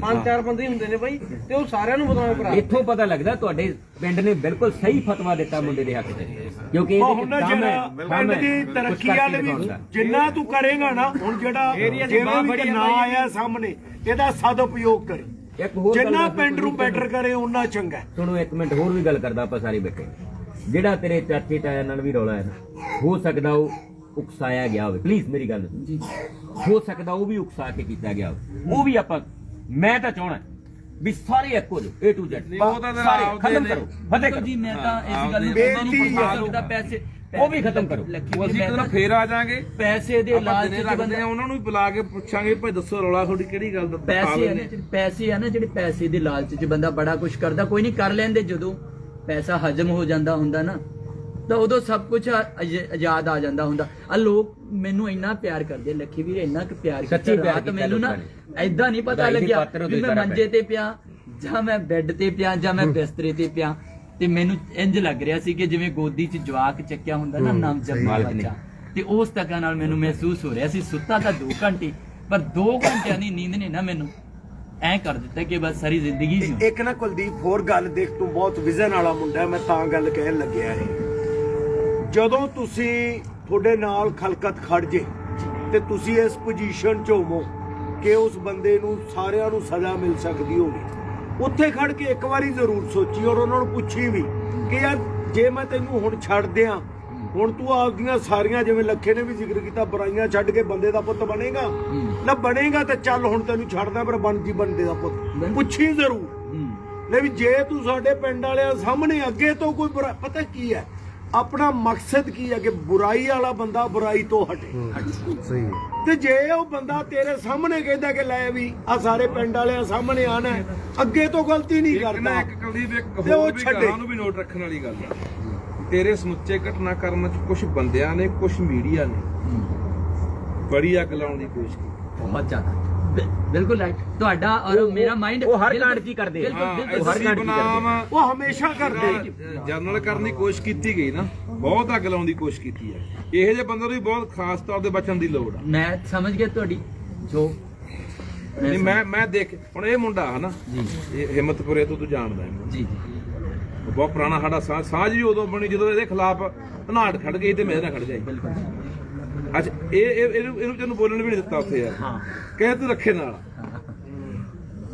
ਪੰਜ ਚਾਰ ਬੰਦੇ ਹੀ ਹੁੰਦੇ ਨੇ ਬਾਈ ਤੇ ਉਹ ਸਾਰਿਆਂ ਨੂੰ ਬਦਨਾਮ ਕਰਾ ਇੱਥੋਂ ਪਤਾ ਲੱਗਦਾ ਤੁਹਾਡੇ ਪਿੰਡ ਨੇ ਬਿਲਕੁਲ ਸਹੀ ਫਤਵਾ ਦਿੱਤਾ ਮੁੰਡੇ ਦੇ ਹੱਕ 'ਚ ਕਿਉਂਕਿ ਇਹਦੇ ਹੁਣ ਜਿਹੜਾ ਪਿੰਡ ਦੀ ਤਰੱਕੀ ਵਾਲੇ ਵੀ। ਜਿੰਨਾ ਤੂੰ ਕਰੇਗਾ ਨਾ ਹੁਣ ਜਿਹੜਾ ਏਰੀਆ ਦੀ ਜਿਵੇਂ ਬਾਂਹ ਵੀ ਨਾ। ਆਇਆ ਸਾਹਮਣੇ ਇਹਦਾ ਸਦਉਪਯੋਗ ਕਰੇ। ਇੱਕ ਹੋਰ ਜਿੰਨਾ ਪਿੰਡ ਨੂੰ ਬੈਟਰ ਕਰੇ ਉਹਨਾਂ ਚੰਗਾ। ਸੁਣੋ ਇੱਕ ਮਿੰਟ ਹੋਰ ਵੀ ਗੱਲ ਕਰਦਾ ਆਪਾਂ ਸਾਰੇ ਬੈਠੇ। ਜਿਹੜਾ ਤੇਰੇ ਚਾਚੇ ਤਾਇਆ ਨਾਲ ਵੀ ਰੌਲਾ ਹੈ ਨਾ ਹੋ ਸਕਦਾ ਉਹ ਉਕਸਾਇਆ ਗਿਆ ਹੋਵੇ। ਪਲੀਜ਼ ਮੇਰੀ ਗੱਲ ਹੋ ਸਕਦਾ ਉਹ ਵੀ ਉਕਸਾ ਕੇ ਕੀਤਾ ਗਿਆ ਹੋਵੇ। ਉਹ ਵੀ ਆਪਾਂ ਮੈਂ ਤਾਂ ਚਾਹਣਾ ਵੀ ਸਾਰੇ ਇੱਕੋ ਜੋ A to Z ਉਹ ਤਾਂ ਤੇਰਾ ਸਾਰੇ ਆਪਦੇ ਖਤਮ ਨੇ। ਕਰੋ ਫਤਿਹ ਕਰੋ ਜੀ ਮੈਂ ਤਾਂ ਇਸ ਗੱਲ ਨੂੰ ਬੇਨਤੀ ਉਹਨਾਂ ਨੂੰ ਹੈ। ਸਕਦਾ ਪੈਸੇ ਉਹ ਵੀ ਖਤਮ ਕਰੋ। ਉਹ ਵੀਰ, ਅਸੀਂ ਮੈਂ ਫੇਰ ਆ ਜਾਾਂਗੇ ਪੈਸੇ ਦੇ ਆਪਾਂ ਲਾਲਚ ਦਿਨੇ ਚ ਰੱਖਦੇ ਬੰਦਾ ਆ ਉਹਨਾਂ ਨੂੰ ਵੀ ਬੁਲਾ ਕੇ ਪੁੱਛਾਂਗੇ ਭਾਈ ਦੱਸੋ ਰੌਲਾ ਤੁਹਾਡੀ ਕਿਹੜੀ ਗੱਲ ਦਾ ਪੈਸੇ ਆ ਨਾ ਜਿਹੜੇ ਪੈਸੇ ਆ ਨਾ ਜਿਹੜੇ ਪੈਸੇ ਦੇ ਲਾਲਚ 'ਚ ਬੰਦਾ ਬੜਾ ਕੁਝ ਕਰਦਾ ਕੋਈ ਨਹੀਂ ਕਰ ਲੈਂਦੇ ਜਦੋਂ ਪੈਸਾ ਹਜਮ ਹੋ ਜਾਂਦਾ ਹੁੰਦਾ ਨਾ ਤਾਂ ਉਦੋਂ ਸਭ ਕੁਝ ਆਜ਼ਾਦ ਆ ਜਾਂਦਾ ਹੁੰਦਾ। ਆ ਲੋਕ ਮੈਨੂੰ ਇੰਨਾ ਪਿਆਰ ਕਰਦੇ ਲੱਖੀ ਵੀਰ ਇੰਨਾ ਕਿ ਪਿਆਰ ਪਿਆਰ ਰਾਤ ਕੀਤਾ ਮੈਨੂੰ ਨਾ ਐਦਾਂ ਨਹੀਂ ਪਤਾ ਲੱਗਿਆ ਵੀ ਮੈਂ ਮੰਜੇ ਤੇ ਪਿਆ ਜਾਂ ਮੈਂ ਬੈੱਡ ਤੇ ਪਿਆ ਜਾਂ ਮੈਂ ਬਿਸਤਰੇ ਤੇ ਪਿਆ। ਤੇ ਮੈਨੂੰ ਇੰਜ ਲੱਗ ਰਿਹਾ ਸੀ ਕਿ ਜਿਵੇਂ ਗੋਦੀ 'ਚ ਜਵਾਕ ਚੱਕਿਆ ਹੁੰਦਾ ਨਾ ਨਮ ਨੇ। ਬੱਚਾ। ਤੇ ਉਸ ਤੱਕਾਂ ਨਾਲ ਮੈਨੂੰ ਮਹਿਸੂਸ ਹੋ ਰਿਹਾ ਸੀ ਸੁੱਤਾ ਤਾਂ 2 ਘੰਟੇ ਪਰ 2 ਘੰਟਿਆਂ ਦੀ ਨੀਂਦ ਨੇ ਨਾ ਮੈਨੂੰ ਐ ਕਰ ਦਿੱਤਾ ਕਿ ਬਸ ਸਾਰੀ ਜ਼ਿੰਦਗੀ ਸੀ ਇੱਕ ਨਾ ਕੁਲਦੀਪ ਹੋਰ ਗੱਲ ਦੇਖ ਤੂੰ ਬਹੁਤ ਵਿਜ਼ਨ ਵਾਲਾ ਮੁੰਡਾ ਹੈ, ਮੈਂ ਤਾਂ ਗੱਲ ਕਹਿਣ ਲੱਗਿਆ ਇਹ। ਜਦੋਂ ਤੁਸੀਂ ਤੁਹਾਡੇ ਨਾਲ ਖਲਕਤ ਖੜ ਜੇ ਤੇ ਤੁਸੀਂ ਇਸ ਪੋਜੀਸ਼ਨ 'ਚ ਹੋਵੋ ਕਿ ਉਸ ਬੰਦੇ ਨੂੰ ਸਾਰਿਆਂ ਨੂੰ ਸਜ਼ਾ ਮਿਲ ਸਕਦੀ ਹੋਵੇ। ਉੱਥੇ ਖੜ ਕੇ ਇੱਕ ਵਾਰੀ ਜ਼ਰੂਰ ਸੋਚੀ ਔਰ ਉਹਨਾਂ ਨੂੰ ਪੁੱਛੀ ਵੀ ਕਿ ਯਾਰ ਜੇ ਮੈਂ ਤੈਨੂੰ ਹੁਣ ਛੱਡ ਦਿਆਂ ਹੁਣ ਤੂੰ ਆਪਦੀਆਂ ਸਾਰੀਆਂ ਜਿਵੇਂ ਲੱਖੇ ਨੇ ਵੀ ਜ਼ਿਕਰ ਕੀਤਾ ਬੁਰਾਈਆਂ ਛੱਡ ਕੇ ਬੰਦੇ ਦਾ ਪੁੱਤ ਬਣੇਗਾ? ਨਾ ਬਣੇਗਾ ਤਾਂ ਚੱਲ ਹੁਣ ਤੈਨੂੰ ਛੱਡਦਾ ਪਰ ਬਣ ਜੀ ਬੰਦੇ ਦਾ ਪੁੱਤ। ਪੁੱਛੀ ਜ਼ਰੂਰ। ਹੂੰ। ਲੈ ਵੀ ਜੇ ਤੂੰ ਸਾਡੇ ਪਿੰਡ ਵਾਲਿਆਂ ਸਾਹਮਣੇ ਅੱਗੇ ਤੋਂ ਕੋਈ ਪਤਾ ਕੀ ਹੈ? ਆਪਣਾ ਮਕਸਦ ਕੀ ਹੈ ਕਿ ਬੁਰਾਈ ਵਾਲਾ ਬੰਦਾ ਬੁਰਾਈ ਤੋਂ ਹਟੇ। ਸਹੀ ਤੇ ਜੇ ਉਹ ਬੰਦਾ ਤੇਰੇ ਸਾਹਮਣੇ ਕਹਿੰਦਾ ਕਿ ਲੈ ਵੀ ਆ ਸਾਰੇ ਪਿੰਡ ਵਾਲਿਆਂ ਸਾਹਮਣੇ ਆਣਾ ਹੈ, ਅੱਗੇ ਤੋਂ ਗਲਤੀ ਨਹੀਂ ਕਰਦਾ। ਇੱਕ ਕੁਲਦੀਪ ਇੱਕ ਤੇ ਉਹ ਹੋਰ ਵੀ ਛੱਡੇ। ਗਾਂ ਨੂੰ ਵੀ ਨੋਟ ਰੱਖਣ ਵਾਲੀ ਗੱਲ ਆ ਤੇਰੇ ਸਮੁੱਚੇ ਘਟਨਾਕ੍ਰਮ ਚ ਕੁਝ ਬੰਦਿਆਂ ਨੇ ਕੁਝ ਮੀਡੀਆ ਨੇ ਬੜੀ ਅੱਗ ਲਾਉਣ ਦੀ ਕੋਸ਼ਿਸ਼ ਕੀਤੀ। ਬਹੁਤ ਜ਼ਿਆਦਾ। ਬਿਲਕੁਲ ਰਾਈਟ ਤੁਹਾਡਾ ਔਰ ਮੇਰਾ ਮਾਈਂਡ ਉਹ ਹਰ ਕਾਂਡ ਹੀ ਕਰਦੇ। ਬਿਲਕੁਲ ਹਰ ਘਾਟ ਕੀ ਬਨਾਮ ਉਹ ਹਮੇਸ਼ਾ ਕਰਦੇ ਜਨਰਲ ਕਰਨ ਦੀ ਕੋਸ਼ਿਸ਼ ਕੀਤੀ ਗਈ ਨਾ ਬਹੁਤ ਅੱਗ ਲਾਉਣ ਦੀ ਕੋਸ਼ਿਸ਼ ਕੀਤੀ ਹੈ ਇਹੋ ਜਿਹੇ ਬੰਦੇ ਨੂੰ ਵੀ ਬਹੁਤ ਖਾਸ ਤੌਰ ਤੇ ਬਚਣ ਦੀ ਲੋੜ ਆ। ਮੈਂ ਸਮਝ ਗਿਆ ਤੁਹਾਡੀ ਜੋ ਨਹੀਂ ਮੈਂ ਮੈਂ ਦੇਖ ਹੁਣ ਇਹ ਮੁੰਡਾ ਹੈ ਨਾ ਜੀ। ਇਹ ਹਿੰਮਤਪੁਰੇ ਤੋਂ ਤੂੰ ਜਾਣਦਾ ਹੈ ਜੀ ਜੀ। ਬਹੁਤ ਪੁਰਾਣਾ ਸਾਡਾ ਸਾਂਝ ਸਾਂਝ ਵੀ ਉਦੋਂ ਬਣੀ ਜਦੋਂ ਇਹਦੇ ਖਿਲਾਫ ਧਨਾੜ ਖੜ ਗਈ ਤੇ ਮੇਰੇ ਨਾਲ ਖੜ ਜਾਈ। ਅੱਛਾ ਇਹ ਇਹ ਇਹਨੂੰ ਇਹਨੂੰ ਤੈਨੂੰ ਬੋਲਣ ਵੀ ਨਹੀਂ ਦਿੱਤਾ ਉੱਥੇ ਯਾਰ। ਹਾਂ। ਕਹੇ ਤੂੰ ਰੱਖੇ ਨਾਲ।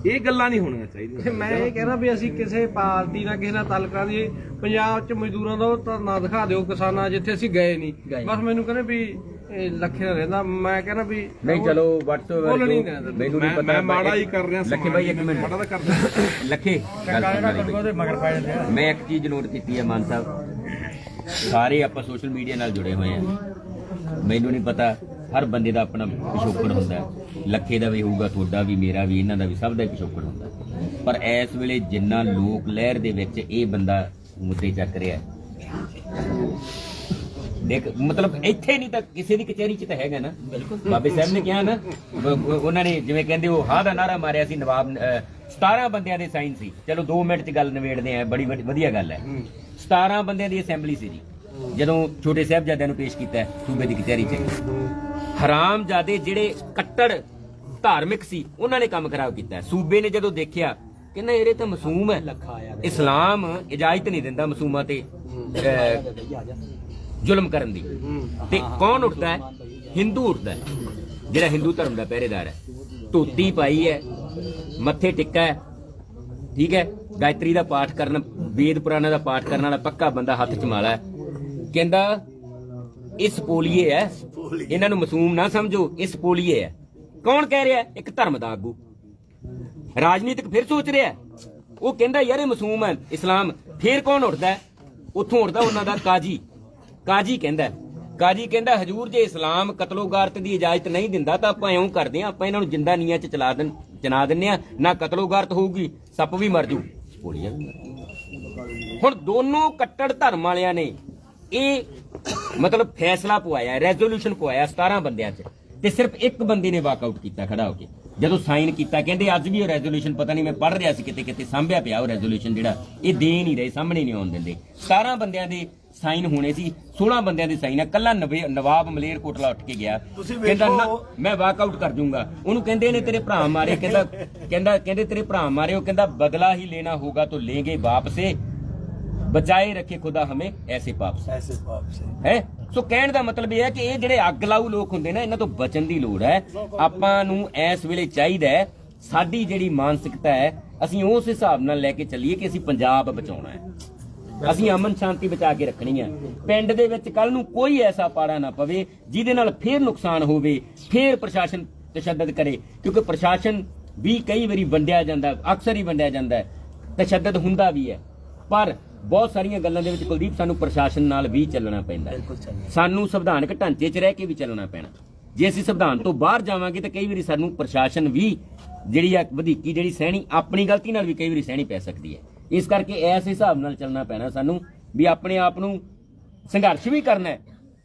ਇਹ ਗੱਲਾਂ ਨਹੀਂ ਹੋਣੀਆਂ ਚਾਹੀਦੀਆਂ। ਮੈਂ ਇਹ ਕਹਿਣਾ ਵੀ ਅਸੀਂ ਕਿਸੇ ਪਾਰਟੀ ਨਾਲ ਕਿਸੇ ਨਾਲ ਤਾਲੁਕਾ ਦੀ ਪੰਜਾਬ 'ਚ ਮਜ਼ਦੂਰਾਂ ਦਾ ਉਹ ਧਰਨਾ ਦਿਖਾ ਦਿਓ ਕਿਸਾਨਾਂ ਜਿੱਥੇ ਅਸੀਂ ਗਏ ਨਹੀਂ। ਬਸ ਮੈਨੂੰ ਕਹਿੰਦੇ ਵੀ ਇਹ ਲੱਖੇ ਨਾਲ ਰਹਿੰਦਾ। ਮੈਂ ਕਹਿੰਦਾ ਵੀ ਨਹੀਂ ਚਲੋ WhatsApp ਬੋਲਣ ਹੀ ਨਾ ਦਿੰਦੇ। ਮੈਨੂੰ ਨਹੀਂ ਮੈਂ ਪਤਾ ਮੈਂ ਮਾੜਾ ਹੀ ਕਰ ਰਿਹਾ ਲੱਖੇ ਭਾਈ ਇੱਕ ਮਿੰਟ। ਮਾੜਾ ਤਾਂ ਕਰਦਾ ਲੱਖੇ। ਗੱਲ ਸੁਣ ਮੇਰੀ। ਮੈਂ ਇੱਕ ਚੀਜ਼ ਨੋਟ ਕੀਤੀ ਹੈ ਮਾਨ ਸਾਹਿਬ। ਸਾਰੇ ਆਪਾਂ ਸੋਸ਼ਲ ਮੀਡੀਆ ਨਾਲ ਜੁੜੇ ਹੋਏ ਆ ਮੈਨੂੰ ਨਹੀਂ ਪਤਾ ਹਰ ਬੰਦੇ ਦਾ ਆਪਣਾ ਪਿਛੋਕੜ ਹੁੰਦਾ। ਲੱਖੇ ਦਾ ਵੀ ਹੋਊਗਾ ਤੁਹਾਡਾ ਵੀ ਮੇਰਾ ਵੀ ਇਹਨਾਂ ਦਾ ਵੀ ਸਭ ਦਾ ਪਿਛੋਕੜ ਹੁੰਦਾ। ਪਰ ਇਸ ਵੇਲੇ ਜਿੰਨਾ ਲੋਕ ਲਹਿਰ ਦੇ ਵਿੱਚ ਇਹ ਬੰਦਾ ਮੁੱਦੇ ਚੱਕ ਰਿਹਾ ਦੇਖ ਮਤਲਬ ਇੱਥੇ ਨਹੀਂ ਤਾਂ ਕਿਸੇ ਦੀ ਕਚਹਿਰੀ 'ਚ ਤਾਂ ਹੈਗਾ ਨਾ। ਬਿਲਕੁਲ। ਬਾਬੇ ਸਾਹਿਬ ਨੇ ਕਿਹਾ ਨਾ ਉਹਨਾਂ ਨੇ ਜਿਵੇਂ ਕਹਿੰਦੇ ਉਹ ਹਾਂ ਦਾ ਨਾਰਾ ਮਾਰਿਆ ਸੀ ਨਵਾਬ ਅਹ, 17 ਬੰਦਿਆਂ ਦੇ ਸਾਈਨ ਸੀ। ਚਲੋ 2 ਮਿੰਟ 'ਚ ਗੱਲ ਨਿਬੇੜਦੇ ਆ ਬੜੀ ਵਧੀਆ ਗੱਲ ਹੈ। 17 ਬੰਦਿਆਂ ਦੀ ਅਸੈਂਬਲੀ ਸੀ ਜੀ। ਜਦੋਂ ਛੋਟੇ ਸਾਹਿਬਜ਼ਾਦਿਆਂ ਨੂੰ ਪੇਸ਼ ਕੀਤਾ ਹੈ, ਸੂਬੇ ਦੀ ਕਚਹਿਰੀ 'ਚ। ਹਰਾਮਜ਼ਾਦੇ ਜਿਹੜੇ ਕੱਟੜ ਧਾਰਮਿਕ ਸੀ, ਉਹਨਾਂ ਨੇ ਕੰਮ ਖਰਾਬ ਕੀਤਾ ਸੂਬੇ ਨੇ ਜਦੋਂ ਦੇਖਿਆ ਕਹਿੰਦਾ ਇਹਦੇ ਤਾਂ ਮਾਸੂਮ ਹੈ। ਇਸਲਾਮ ਇਜਾਜ਼ਤ ਨਹੀਂ ਦਿੰਦਾ ਮਾਸੂਮਾਂ ਤੇ ਜ਼ੁਲਮ ਕਰਨ ਦੀ। ਤੇ ਕੌਣ ਉੱਠਦਾ ਹੈ? ਹਿੰਦੂ ਉੱਠਦਾ ਹੈ। ਜਿਹੜਾ ਹਿੰਦੂ ਧਰਮ ਦਾ ਪਹਿਰੇਦਾਰ ਹੈ। ਧੋਤੀ ਪਾਈ ਹੈ, ਮੱਥੇ ਟਿੱਕਾ ਹੈ, ਠੀਕ ਹੈ? ਗਾਇਤਰੀ ਦਾ ਪਾਠ ਕਰਨ, ਵੇਦ ਪੁਰਾਣਾ ਦਾ ਪਾਠ ਕਰਨ ਵਾਲਾ ਪੱਕਾ ਬੰਦਾ ਹੱਥ ਚ ਮਾਲਾ ਹੈ। ਕਹਿੰਦਾ, ਇਸ ਪੋਲੀਏ ਹੈ। ਇਹਨਾਂ ਨੂੰ ਮਾਸੂਮ ਨਾ ਸਮਝੋ, ਇਸ ਪੋਲੀਏ ਹੈ। ਕੌਣ ਕਹਿ ਰਿਹਾ ਇੱਕ ਧਰਮ ਦਾ ਆਗੂ। ਰਾਜਨੀਤਿਕ ਫਿਰ ਸੋਚ ਰਿਹਾ ਉਹ ਕਹਿੰਦਾ, ਯਾਰ ਇਹ ਮਾਸੂਮ ਹੈ, ਇਸਲਾਮ। ਫਿਰ ਕੌਣ ਉੱਠਦਾ ਉੱਥੋਂ ਉੱਠਦਾ ਉਹਨਾਂ ਦਾ ਕਾਜੀ। ਕਾਜੀ ਕਹਿੰਦਾ ਕਾਜੀ ਕਹਿੰਦਾ, ਹਜੂਰ, ਜੇ ਇਸਲਾਮ ਕਤਲੋਗਾਰਤ ਦੀ ਇਜਾਜ਼ਤ ਨਹੀਂ ਦਿੰਦਾ, ਤਾਂ ਆਪਾਂ ਇਉਂ ਕਰਦੇ ਹਾਂ, ਆਪਾਂ ਇਹਨਾਂ ਨੂੰ ਜਿੰਦਾ ਨੀਆਂ 'ਚ ਚਲਾ ਦੇਣ ਚਨਾ ਦਿੰਨੇ ਆ ਨਾ ਕਤਲੋਗਾਰਤ ਹੋਊਗੀ, ਸੱਪ ਵੀ ਮਰ ਵੀ ਮਰ ਜੂ। ਹੁਣ ਦੋਨੋਂ ਕੱਟੜ ਧਰਮ ਵਾਲਿਆਂ ਨੇ ਇਹ ਮਤਲਬ ਫੈਸਲਾ ਪਵਾਇਆ ਰੈਜ਼ੋਲੂਸ਼ਨ ਪਵਾਇਆ 17 ਬੰਦਿਆਂ 'ਚ ਤੇ ਸਿਰਫ ਇੱਕ ਬੰਦੇ ਨੇ ਵਾਕਆਊਟ ਕੀਤਾ ਖੜਾ ਹੋ ਕੇ। ਜਦੋਂ ਸਾਈਨ ਕੀਤਾ ਕਹਿੰਦੇ ਅੱਜ ਵੀ ਉਹ ਰੈਜ਼ੋਲੂਸ਼ਨ ਪਤਾ ਨਹੀਂ ਮੈਂ ਪੜ ਰਿਹਾ ਸੀ ਕਿਤੇ ਕਿਤੇ ਸਾਂਭਿਆ ਪਿਆ ਉਹ ਰੈਜ਼ੋਲੂਸ਼ਨ ਜਿਹੜਾ ਇਹ ਦੇ ਨਹੀਂ ਰਹੇ ਸਾਹਮਣੇ ਨਹੀਂ ਆਉਣ ਦਿੰਦੇ। 17 ਬੰਦਿਆਂ ਦੇ ਸਾਈਨ ਹੋਣੇ ਸੀ 16 ਬੰਦਿਆਂ ਦੇ ਸਾਈਨ ਆ। ਕੱਲਾ ਨਵਾਬ ਮਲੇਰ ਕੋਟਲਾ ਉੱਠ ਕੇ ਗਿਆ। ਕਹਿੰਦਾ ਮੈਂ ਵਾਕ ਆਊਟ ਕਰ ਦੂੰਗਾ ਉਹਨੂੰ ਕਹਿੰਦੇ ਨੇ ਤੇਰੇ ਭਰਾ ਮਾਰੇ। ਕਹਿੰਦਾ ਕਹਿੰਦਾ ਕਹਿੰਦੇ ਤੇਰੇ ਭਰਾ ਮਾਰੇ ਉਹ ਕਹਿੰਦਾ ਬਦਲਾ ਹੀ ਲੈਣਾ ਹੋਗਾ ਤੋ ਲੇਗੇ ਵਾਪਸੇ। ਬਚਾਏ ਰੱਖੇ ਖੁਦਾ ਹਮੇ ਐਸੇ ਪਾਪ ਸੇ। ਐਸੇ ਪਾਪ ਸੇ। ਹੈ? ਸੋ ਕਹਿਣ ਦਾ ਮਤਲਬ ਇਹ ਹੈ ਕਿ ਇਹ ਜਿਹੜੇ ਅੱਗ ਲਾਊ ਲੋਕ ਹੁੰਦੇ ਨੇ ਇਹਨਾਂ ਤੋਂ ਬਚਣ ਦੀ ਲੋੜ ਹੈ। ਆਪਾਂ ਨੂੰ ਇਸ ਵੇਲੇ ਚਾਹੀਦਾ ਹੈ ਸਾਡੀ ਜਿਹੜੀ ਮਾਨਸਿਕਤਾ ਹੈ ਅਸੀਂ ਉਸ ਹਿਸਾਬ ਨਾਲ ਲੈ ਕੇ ਚੱਲੀਏ ਕਿ ਅਸੀਂ ਪੰਜਾਬ ਬਚਾਉਣਾ ਹੈ। ਅਸੀਂ ਅਮਨ ਸ਼ਾਂਤੀ ਬਚਾ ਕੇ ਰੱਖਣੀ ਹੈ। ਪਿੰਡ ਦੇ ਵਿੱਚ ਕੱਲ ਨੂੰ ਕੋਈ ਐਸਾ ਪਾੜਾ ਨਾ ਪਵੇ ਜਿਹਦੇ ਨਾਲ ਫੇਰ ਨੁਕਸਾਨ ਹੋਵੇ ਫੇਰ ਪ੍ਰਸ਼ਾਸਨ ਤਸ਼ੱਦਦ ਕਰੇ। ਕਿਉਂਕਿ ਪ੍ਰਸ਼ਾਸਨ ਵੀ ਕਈ ਵਾਰੀ ਵੰਡਿਆ ਜਾਂਦਾ ਅਕਸਰ ਹੀ ਵੰਡਿਆ ਜਾਂਦਾ ਤਸ਼ੱਦਦ ਹੁੰਦਾ ਵੀ ਹੈ। ਪਰ ਬਹੁਤ ਸਾਰੀਆਂ ਗੱਲਾਂ ਦੇ ਵਿੱਚ ਕੁਲਦੀਪ ਸਾਨੂੰ ਪ੍ਰਸ਼ਾਸਨ ਨਾਲ ਵੀ ਚੱਲਣਾ ਪੈਂਦਾ ਹੈ। ਸਾਨੂੰ ਸੰਵਿਧਾਨਕ ਢਾਂਚੇ 'ਚ ਰਹਿ ਕੇ ਵੀ ਚੱਲਣਾ ਪੈਣਾ। ਜੇ ਅਸੀਂ ਸੰਵਿਧਾਨ ਤੋਂ ਬਾਹਰ ਜਾਵਾਂਗੇ ਤਾਂ ਕਈ ਵਾਰੀ ਸਾਨੂੰ ਪ੍ਰਸ਼ਾਸਨ ਵੀ ਜਿਹੜੀ ਆ ਵਧੀਕੀ ਜਿਹੜੀ ਸਹਿਣੀ ਆਪਣੀ ਗਲਤੀ ਨਾਲ ਵੀ ਕਈ ਵਾਰੀ ਸਹਿਣੀ ਪੈ ਸਕਦੀ ਹੈ। ਇਸ ਕਰਕੇ ਇਸ ਹਿਸਾਬ ਨਾਲ ਚੱਲਣਾ ਪੈਣਾ ਸਾਨੂੰ ਵੀ ਆਪਣੇ ਆਪ ਨੂੰ ਸੰਘਰਸ਼ ਵੀ ਕਰਨਾ ਹੈ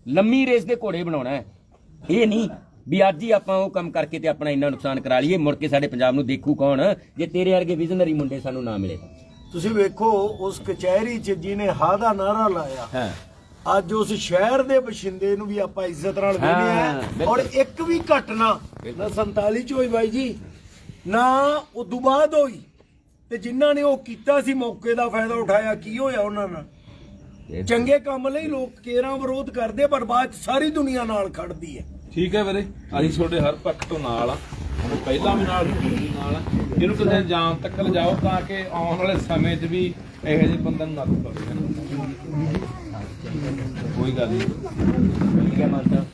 ਲੰਮੀ ਰੇਸ ਦੇ ਘੋੜੇ ਬਣਾਉਣਾ ਹੈ। ਇਹ ਨਹੀਂ ਵੀ ਅੱਜ ਹੀ ਆਪਾਂ ਉਹ ਕੰਮ ਕਰਕੇ ਤੇ ਆਪਣਾ ਇੰਨਾ ਨੁਕਸਾਨ ਕਰਾ ਲਈਏ ਮੁੜ ਕੇ ਸਾਡੇ ਪੰਜਾਬ ਨੂੰ ਦੇਖੂ ਕੌਣ ਜੇ ਤੇਰੇ ਵਰਗੇ ਵਿਜ਼ਨਰੀ ਮੁੰਡੇ ਸਾਨੂੰ ਨਾ ਮਿਲੇ। ਤਾਂ। ਤੁਸੀਂ ਵੇਖੋ ਉਸ ਕਚਹਿਰੀ 'ਚ ਜਿਹਨੇ ਹਾਂ ਦਾ ਨਾਰਾ ਲਾਇਆ ਹਾਂ। ਅੱਜ ਉਸ ਸ਼ਹਿਰ ਦੇ ਬਸ਼ਿੰਦੇ ਨੂੰ ਵੀ ਆਪਾਂ ਇੱਜ਼ਤ ਨਾਲ ਹਾਂ, ਵੇਖਦੇ ਆ ਬਿਲਕੁਲ। ਔਰ ਇੱਕ ਵੀ ਘਟਨਾ ਨਾ 47 ਚ ਹੋਈ ਬਾਈ ਜੀ ਨਾ ਉਦੋਂ ਬਾਅਦ ਹੋਈ। ਤੇ ਜਿਨ੍ਹਾਂ ਨੇ ਉਹ ਕੀਤਾ ਸੀ ਮੌਕੇ ਦਾ ਫਾਇਦਾ ਉਠਾਇਆ ਕੀ ਹੋਇਆ ਉਹਨਾਂ ਨਾਲ? ਚੰਗੇ ਕੰਮ ਲਈ ਲੋਕ ਕੇਰਾਂ ਵਿਰੋਧ ਕਰਦੇ ਪਰ ਬਾਅਦ 'ਚ ਸਾਰੀ ਦੁਨੀਆ ਨਾਲ ਖੜਦੀ ਹੈ। ਠੀਕ ਹੈ ਵੀਰੇ ਅਸੀਂ ਤੁਹਾਡੇ ਹਰ ਪੱਖ ਤੋਂ ਨਾਲ ਆ ਹੁਣ ਪਹਿਲਾਂ ਵੀ ਨਾਲ ਵੀ ਨਾਲ। ਇਹਨੂੰ ਕਿਸੇ ਜਾਨ ਤੱਕ ਲਿਜਾਓ ਤਾਂ ਕਿ ਆਉਣ ਵਾਲੇ ਸਮੇਂ 'ਚ ਵੀ ਇਹੋ ਜਿਹੇ ਬੰਦਿਆਂ ਨੂੰ ਨੱਥ ਪਵੇ। ਕੋਈ ਗੱਲ ਨਹੀਂ ਠੀਕ ਹੈ ਸਾਹਿਬ